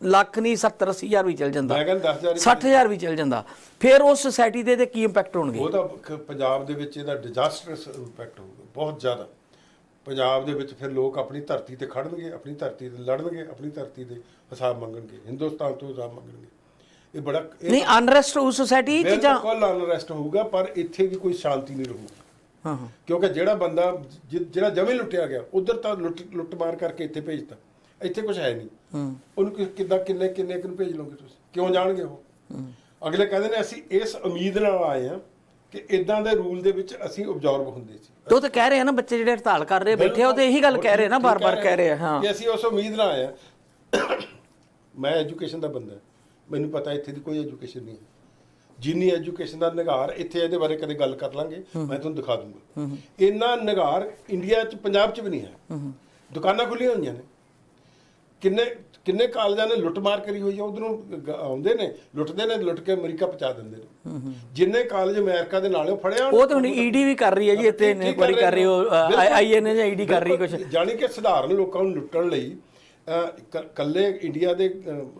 ਲੱਖ ਨਹੀਂ 70 80 ਹਜ਼ਾਰ ਵੀ ਚਲ ਜਾਂਦਾ। ਮੈਂ ਕਹਿੰਦਾ 10000 60 ਹਜ਼ਾਰ ਵੀ ਚਲ ਜਾਂਦਾ। ਫਿਰ ਉਸ ਸੋਸਾਇਟੀ ਦੇ ਤੇ ਕੀ ਇੰਪੈਕਟ ਹੋਣਗੇ? ਉਹ ਤਾਂ ਪੰਜਾਬ ਦੇ ਵਿੱਚ ਇਹਦਾ ਡਿਜ਼ਾਸਟਰਸ ਇੰਪੈਕਟ ਹੋਊਗਾ ਬਹੁਤ ਜ਼ਿਆਦਾ। ਪੰਜਾਬ ਦੇ ਵਿੱਚ ਫਿਰ ਲੋਕ ਆਪਣੀ ਧਰਤੀ ਤੇ ਖੜਨਗੇ ਆਪਣੀ ਧਰਤੀ ਤੇ ਲੜਨਗੇ ਆਪਣੀ ਧਰਤੀ ਦੇ ਹਿਸਾਬ ਮੰਗਣਗੇ ਹਿੰਦੁਸਤਾਨ ਤੋਂ ਹਿਸਾਬ ਮੰਗਣਗੇ। ਇਹ ਬੜਾ ਨਹੀਂ ਅਨਰੈਸਟ ਉਸ ਸੋਸਾਇਟੀ ਚ ਜਾਂ ਬਿਲਕੁਲ ਅਨਰੈਸਟ ਹੋਊਗਾ ਪਰ ਇੱਥੇ ਵੀ ਕੋਈ ਸ਼ਾਂਤੀ ਨਹੀਂ ਰਹੂਗੀ। ਹਾਂ ਹਾਂ। ਕਿਉਂਕਿ ਜਿਹੜਾ ਬੰਦਾ ਜਿਹੜਾ ਜਮੇ ਲੁੱਟਿਆ ਗਿਆ ਉਧਰ ਤਾਂ ਲੁੱਟ ਲੁੱਟਮਾਰ ਕਰਕੇ ਇੱਥੇ ਭੇਜਤਾ। ਇੱਥੇ ਕੁਝ ਹੈ ਨਹੀਂ। ਹੂੰ। ਉਹਨੂੰ ਕਿੱਦਾਂ ਕਿੰਨੇ ਕਿੰਨੇ ਕੁ ਨੂੰ ਭੇਜ ਲਓਗੇ ਤੁਸੀਂ? ਕਿਉਂ ਜਾਣਗੇ ਉਹ? ਅਗਲੇ ਕਹਿੰਦੇ ਨੇ ਅਸੀਂ ਇਸ ਉਮੀਦ ਨਾਲ ਆਏ ਆ ਕਿ ਇਦਾਂ ਦੇ ਰੂਲ ਦੇ ਵਿੱਚ ਅਸੀਂ ਆਬਜ਼ਰਵ ਹੁੰਦੇ ਸੀ। ਤੇ ਤਾਂ ਕਹਿ ਰਹੇ ਆ ਨਾ ਬੱਚੇ ਜਿਹੜੇ ਹੜਤਾਲ ਕਰ ਰਹੇ ਬੈਠੇ ਉਹ ਤੇ ਇਹੀ ਗੱਲ ਕਹਿ ਰਹੇ ਨਾ ਬਾਰ-ਬਾਰ ਕਹਿ ਰਹੇ ਆ ਹਾਂ। ਕਿ ਅਸੀਂ ਉਸ ਉਮੀਦ ਨਾਲ ਆਏ ਆ। ਮੈਂ ਐਜੂਕੇਸ਼ਨ ਦਾ ਬੰਦਾ ਮੈਨੂੰ ਪਤਾ ਇੱਥੇ ਦੀ ਕੋਈ ਐਜੂਕੇਸ਼ਨ ਨਹੀਂ ਹੈ। ਜਿੰਨੀ ਐਜੂਕੇਸ਼ਨ ਦਾ ਨਿਗਾਰ ਇੱਥੇ ਇਹਦੇ ਬਾਰੇ ਕਦੇ ਗੱਲ ਕਰ ਲਾਂਗੇ ਮੈਂ ਤੁਹਾਨੂੰ ਦਿਖਾ ਦੂੰਗਾ। ਇੰਨਾ ਨਿਗਾਰ ਇੰਡੀਆ ਚ ਪੰਜਾਬ ਚ ਵੀ ਨਹੀਂ ਹੈ। ਦੁਕਾਨਾਂ ਖੁੱਲੀਆਂ ਹੋਈਆਂ ਨੇ। ਕਿੰਨੇ ਕਿੰਨੇ ਕਾਲਜਾਂ ਨੇ ਲੁੱਟਮਾਰ ਕਰੀ ਹੋਈ ਹੈ ਉਧਰੋਂ ਆਉਂਦੇ ਨੇ ਲੁੱਟਦੇ ਨੇ ਲੁੱਟ ਕੇ ਅਮਰੀਕਾ ਪਹੁੰਚਾ ਦਿੰਦੇ ਨੇ। ਜਿੰਨੇ ਕਾਲਜ ਅਮਰੀਕਾ ਦੇ ਨਾਲੇ ਫੜਿਆ ਉਹ ਤਾਂ ਹੁਣ ਈਡੀ ਵੀ ਕਰ ਰਹੀ ਹੈ ਜੀ ਇੱਥੇ ਕੀ ਇਨਕੁਆਰੀ ਕਰ ਰਹੀ ਹੋ ਬਿਲਕੁਲ। ਆਈਐਨਏ ਜਾਂ ਈਡੀ ਕਰ ਰਹੀ ਕੁਝ ਜਾਣੀ ਕਿ ਸਧਾਰਨ ਲੋਕਾਂ ਨੂੰ ਲੁੱਟਣ ਲਈ ਕੱਲੇ ਇੰਡੀਆ ਦੇ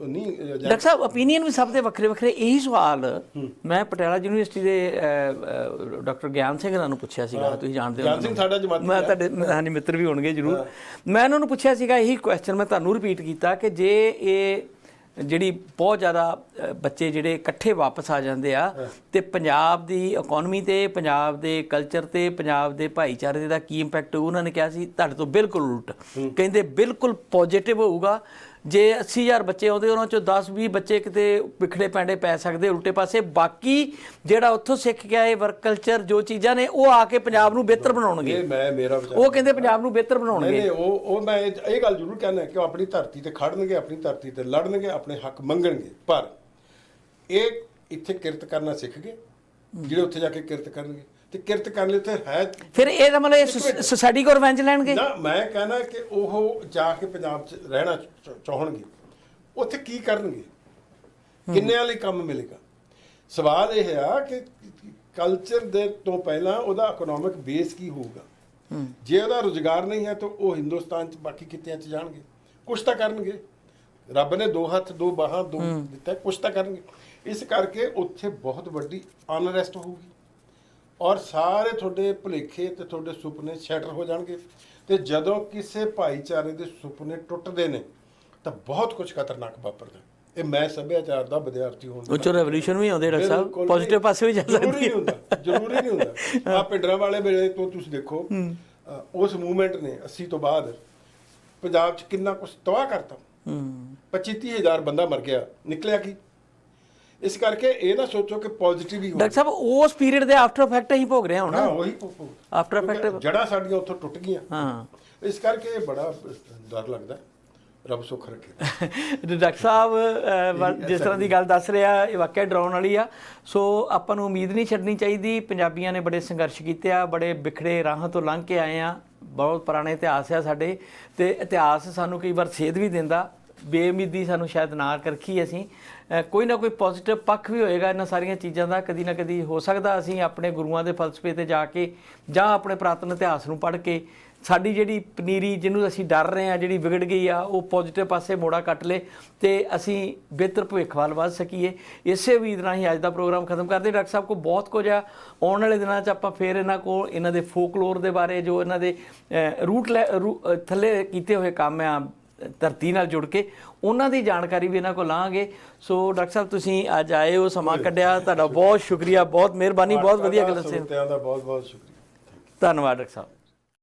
ਨਹੀਂ ਡਾਕਟਰ ਸਾਹਿਬ opinion ਵੀ ਸਭ ਦੇ ਵੱਖਰੇ ਵੱਖਰੇ ਇਹੀ ਸਵਾਲ ਮੈਂ ਪਟਿਆਲਾ ਯੂਨੀਵਰਸਿਟੀ ਦੇ ਡਾਕਟਰ ਗਿਆਨ ਸਿੰਘ ਇਹਨਾਂ ਨੂੰ ਪੁੱਛਿਆ ਸੀਗਾ ਤੁਸੀਂ ਜਾਣਦੇ ਹੋ ਗਿਆਨ ਸਿੰਘ ਸਾਡਾ ਜਮਾਤੀ ਮੈਂ ਤੁਹਾਡੇ ਹਾਂਜੀ ਮਿੱਤਰ ਵੀ ਹੋਣਗੇ ਜਰੂਰ। ਮੈਂ ਉਹਨਾਂ ਨੂੰ ਪੁੱਛਿਆ ਸੀਗਾ ਇਹੀ ਕੁਐਸਚਨ ਮੈਂ ਤੁਹਾਨੂੰ ਰਿਪੀਟ ਕੀਤਾ ਕਿ ਜੇ ਇਹ ਜਿਹੜੀ ਬਹੁਤ ਜ਼ਿਆਦਾ ਬੱਚੇ ਜਿਹੜੇ ਇਕੱਠੇ ਵਾਪਸ ਆ ਜਾਂਦੇ ਆ ਤੇ ਪੰਜਾਬ ਦੀ ਇਕਨੋਮੀ ਤੇ ਪੰਜਾਬ ਦੇ ਕਲਚਰ ਤੇ ਪੰਜਾਬ ਦੇ ਭਾਈਚਾਰੇ ਦਾ ਕੀ ਇੰਪੈਕਟ ਉਹਨਾਂ ਨੇ ਕਿਹਾ ਸੀ ਤੁਹਾਡੇ ਤੋਂ ਬਿਲਕੁਲ ਉਲਟ। ਕਹਿੰਦੇ ਬਿਲਕੁਲ ਪੋਜ਼ਿਟਿਵ ਹੋਊਗਾ। ਜੇ 80000 ਬੱਚੇ ਆਉਂਦੇ ਉਹਨਾਂ ਚੋਂ 10 20 ਬੱਚੇ ਕਿਤੇ ਵਿਖੜੇ ਪੈਂਡੇ ਪੈ ਸਕਦੇ ਉਲਟੇ ਪਾਸੇ। ਬਾਕੀ ਜਿਹੜਾ ਉੱਥੋਂ ਸਿੱਖ ਕੇ ਆਏ ਵਰਕ ਕਲਚਰ ਜੋ ਚੀਜ਼ਾਂ ਨੇ ਉਹ ਆ ਕੇ ਪੰਜਾਬ ਨੂੰ ਬਿਹਤਰ ਬਣਾਉਣਗੇ। ਇਹ ਮੈਂ ਮੇਰਾ ਵਿਚਾਰ ਉਹ ਕਹਿੰਦੇ ਪੰਜਾਬ ਨੂੰ ਬਿਹਤਰ ਬਣਾਉਣਗੇ। ਨਹੀਂ ਉਹ ਉਹ ਮੈਂ ਇਹ ਇਹ ਗੱਲ ਜ਼ਰੂਰ ਕਹਿਣਾ ਕਿ ਉਹ ਆਪਣੀ ਧਰਤੀ ਤੇ ਖੜਨਗੇ ਆਪਣੀ ਧਰਤੀ ਤੇ ਲੜਨਗੇ ਆਪਣੇ ਹੱਕ ਮੰਗਣਗੇ। ਪਰ ਇਹ ਇੱਥੇ ਕਿਰਤ ਕਰਨਾ ਸਿੱਖ ਗਏ ਜਿਹੜੇ ਉੱਥੇ ਜਾ ਕੇ ਕਿਰਤ ਕਰਨਗੇ। ਤੇ ਕਿਰਤ ਕਰਨ ਲਈ ਉੱਥੇ ਹੈ। ਫਿਰ ਇਹਦਾ ਮਤਲਬ ਇਹ ਸੋਸਾਇਟੀ ਕੋ ਰਿਵੈਂਜ ਲੈਣਗੇ? ਨਾ ਮੈਂ ਕਹਿਣਾ ਕਿ ਉਹ ਜਾ ਕੇ ਪੰਜਾਬ 'ਚ ਰਹਿਣਾ ਚਾਹਣਗੇ। ਉੱਥੇ ਕੀ ਕਰਨਗੇ? ਕਿੰਨਿਆਂ ਲਈ ਕੰਮ ਮਿਲੇਗਾ? ਸਵਾਲ ਇਹ ਆ ਕਿ ਕਲਚਰ ਦੇ ਤੋਂ ਪਹਿਲਾਂ ਉਹਦਾ ਇਕਨੋਮਿਕ ਬੇਸ ਕੀ ਹੋਊਗਾ? ਜੇ ਉਹਦਾ ਰੋਜ਼ਗਾਰ ਨਹੀਂ ਹੈ ਤਾਂ ਉਹ ਹਿੰਦੁਸਤਾਨ 'ਚ ਬਾਕੀ ਕਿੱਤਿਆਂ 'ਚ ਜਾਣਗੇ। ਕੁਛ ਤਾਂ ਕਰਨਗੇ। ਰੱਬ ਨੇ ਦੋ ਹੱਥ ਦੋ ਬਾਹਾਂ ਦੋ ਦਿੱਤਾ ਕੁਛ ਤਾਂ ਕਰਨਗੇ। ਇਸ ਕਰਕੇ ਉੱਥੇ ਬਹੁਤ ਵੱਡੀ ਅਨਰੈਸਟ ਹੋਊਗੀ। ਔਰ ਸਾਰੇ ਤੁਹਾਡੇ ਭੁਲੇਖੇ ਤੇ ਤੁਹਾਡੇ ਸੁਪਨੇ ਸ਼ੈਟਰ ਹੋ ਜਾਣਗੇ। ਤੇ ਜਦੋਂ ਕਿਸੇ ਭਾਈਚਾਰੇ ਦੇ ਸੁਪਨੇ ਟੁੱਟਦੇ ਨੇ ਤਾਂ ਬਹੁਤ ਕੁਝ ਖਤਰਨਾਕ ਵਾਪਰਦਾ। ਇਹ ਮੈਂ ਸੱਭਿਆਚਾਰ ਦਾ ਵਿਦਿਆਰਥੀ ਹੋਣ ਦੇ ਉਹ ਚੋਂ ਰੈਵੋਲੂਸ਼ਨ ਵੀ ਆਉਂਦੇ ਡਾਕਟਰ ਸਾਹਿਬ ਪੋਜ਼ਿਟਿਵ। ਪਾਸੇ ਵੀ ਜਾ ਜ਼ਰੂਰੀ ਸਕਦੀ ਨਹੀਂ ਹੁੰਦਾ ਜ਼ਰੂਰੀ ਨਹੀਂ ਹੁੰਦਾ। ਆ ਪਿੰਡਰਾਂ ਵਾਲੇ ਵੇਲੇ ਤੋਂ ਤੁਸੀਂ ਦੇਖੋ ਉਸ ਮੂਵਮੈਂਟ ਨੇ 80 ਤੋਂ ਬਾਅਦ ਪੰਜਾਬ 'ਚ ਕਿੰਨਾ ਕੁਝ ਤਬਾਹ ਕਰਤਾ। ਹੂੰ। 25 ਹਜ਼ਾਰ ਬੰਦਾ ਮਰ ਗਿਆ। ਨਿਕਲਿਆ ਕੀ? ਇਸ ਕਰਕੇ ਇਹ ਨਾ ਸੋਚੋ ਕਿ ਪੋਜ਼ਿਟਿਵ ਹੀ ਹੋ ਡਾਕਟਰ ਸਾਹਿਬ ਉਸ ਪੀਰੀਅਡ ਦੇ ਆਫਟਰ ਇਫੈਕਟ ਹੀ ਭੋਗ ਰਹੇ ਹੁਣ। ਹਾਂ ਉਹੀ After effect- ਜੜਾ ਸਾਡੀਆਂ ਉੱਥੋਂ ਟੁੱਟ ਗਈਆਂ। ਹਾਂ। ਇਸ ਕਰਕੇ ਇਹ ਬੜਾ ਡਰ ਲੱਗਦਾ। ਰੱਬ ਸੁੱਖ ਰੱਖੇ। ਡਾਕਟਰ ਸਾਹਿਬ ਅਹ, ਵ- ਜਿਸ ਤਰ੍ਹਾਂ ਦੀ ਗੱਲ ਦੱਸ ਰਿਹਾ ਇਹ ਵਾਕਿਆ ਡਰਾਉਣ ਵਾਲੀ ਆ। ਸੋ ਆਪਾਂ ਨੂੰ ਉਮੀਦ ਨਹੀਂ ਛੱਡਣੀ ਚਾਹੀਦੀ। ਪੰਜਾਬੀਆਂ ਨੇ ਬੜੇ ਸੰਘਰਸ਼ ਕੀਤੇ ਆ ਬੜੇ ਵਿਖੜੇ ਰਾਹਾਂ ਤੋਂ ਲੰਘ ਕੇ ਆਏ ਆ। ਬਹੁਤ ਪੁਰਾਣੇ ਇਤਿਹਾਸ ਆ ਸਾਡੇ। ਤੇ ਇਤਿਹਾਸ ਸਾਨੂੰ ਕਈ ਵਾਰ ਸੇਧ ਵੀ ਦਿੰਦਾ। ਬੇਉਮੀਦੀ ਸਾਨੂੰ ਸ਼ਾਇਦ ਨਾ ਕਰਖੀ ਅਸੀਂ। ਕੋਈ ਨਾ ਕੋਈ ਪੋਜ਼ਿਟਿਵ ਪੱਖ ਵੀ ਹੋਏਗਾ ਇਹਨਾਂ ਸਾਰੀਆਂ ਚੀਜ਼ਾਂ ਦਾ, ਕਦੀ ਨਾ ਕਦੀ ਹੋ ਸਕਦਾ ਅਸੀਂ ਆਪਣੇ ਗੁਰੂਆਂ ਦੇ ਫਲਸਫੇ ਤੇ ਜਾ ਕੇ ਜਾਂ ਆਪਣੇ ਪ੍ਰਾਤਨ ਇਤਿਹਾਸ ਨੂੰ ਪੜ੍ਹ ਕੇ ਸਾਡੀ ਜਿਹੜੀ ਪਨੀਰੀ ਜਿਹਨੂੰ ਅਸੀਂ ਡਰ ਰਹੇ ਆ ਜਿਹੜੀ ਵਿਗੜ ਗਈ ਆ, ਉਹ ਪੋਜ਼ਿਟਿਵ ਪਾਸੇ ਮੋੜਾ ਕੱਟ ਲੇ ਤੇ ਅਸੀਂ ਬਿਹਤਰ ਭਵਿੱਖ ਵੱਲ ਵਧ ਸਕੀਏ। ਇਸੇ ਉਮੀਦ ਨਾਲ ਹੀ ਅੱਜ ਦਾ ਪ੍ਰੋਗਰਾਮ ਖਤਮ ਕਰਦੇ ਡਾਕਟਰ ਸਾਹਿਬ ਕੋ ਬਹੁਤ ਕੁਝ ਆ। ਆਉਣ ਵਾਲੇ ਦਿਨਾਂ 'ਚ ਆਪਾਂ ਫੇਰ ਇਹਨਾਂ ਕੋਲ ਇਹਨਾਂ ਦੇ ਫੋਕਲੋਰ ਦੇ ਬਾਰੇ ਜੋ ਇਹਨਾਂ ਦੇ ਰੂਟ ਲੈ- ਰੂ- ਥੱਲੇ ਕੀਤੇ ਹੋਏ ਕੰਮ ਆ ਧਰਤੀ ਨਾਲ ਜੁੜ ਕੇ ਉਹਨਾਂ ਦੀ ਜਾਣਕਾਰੀ ਵੀ ਇਹਨਾਂ ਕੋਲ ਲਾਂਗੇ। ਸੋ ਡਾਕਟਰ ਸਾਹਿਬ ਤੁਸੀਂ ਅੱਜ ਆਏ ਹੋ ਸਮਾਂ ਕੱਢਿਆ ਤੁਹਾਡਾ ਬਹੁਤ ਸ਼ੁਕਰੀਆ ਬਹੁਤ ਮਿਹਰਬਾਨੀ ਬਹੁਤ ਵਧੀਆ ਗੱਲ ਦੱਸੇ। ਦਾ ਬਹੁਤ ਬਹੁਤ ਸ਼ੁਕਰੀਆ। ਧੰਨਵਾਦ ਡਾਕਟਰ ਸਾਹਿਬ।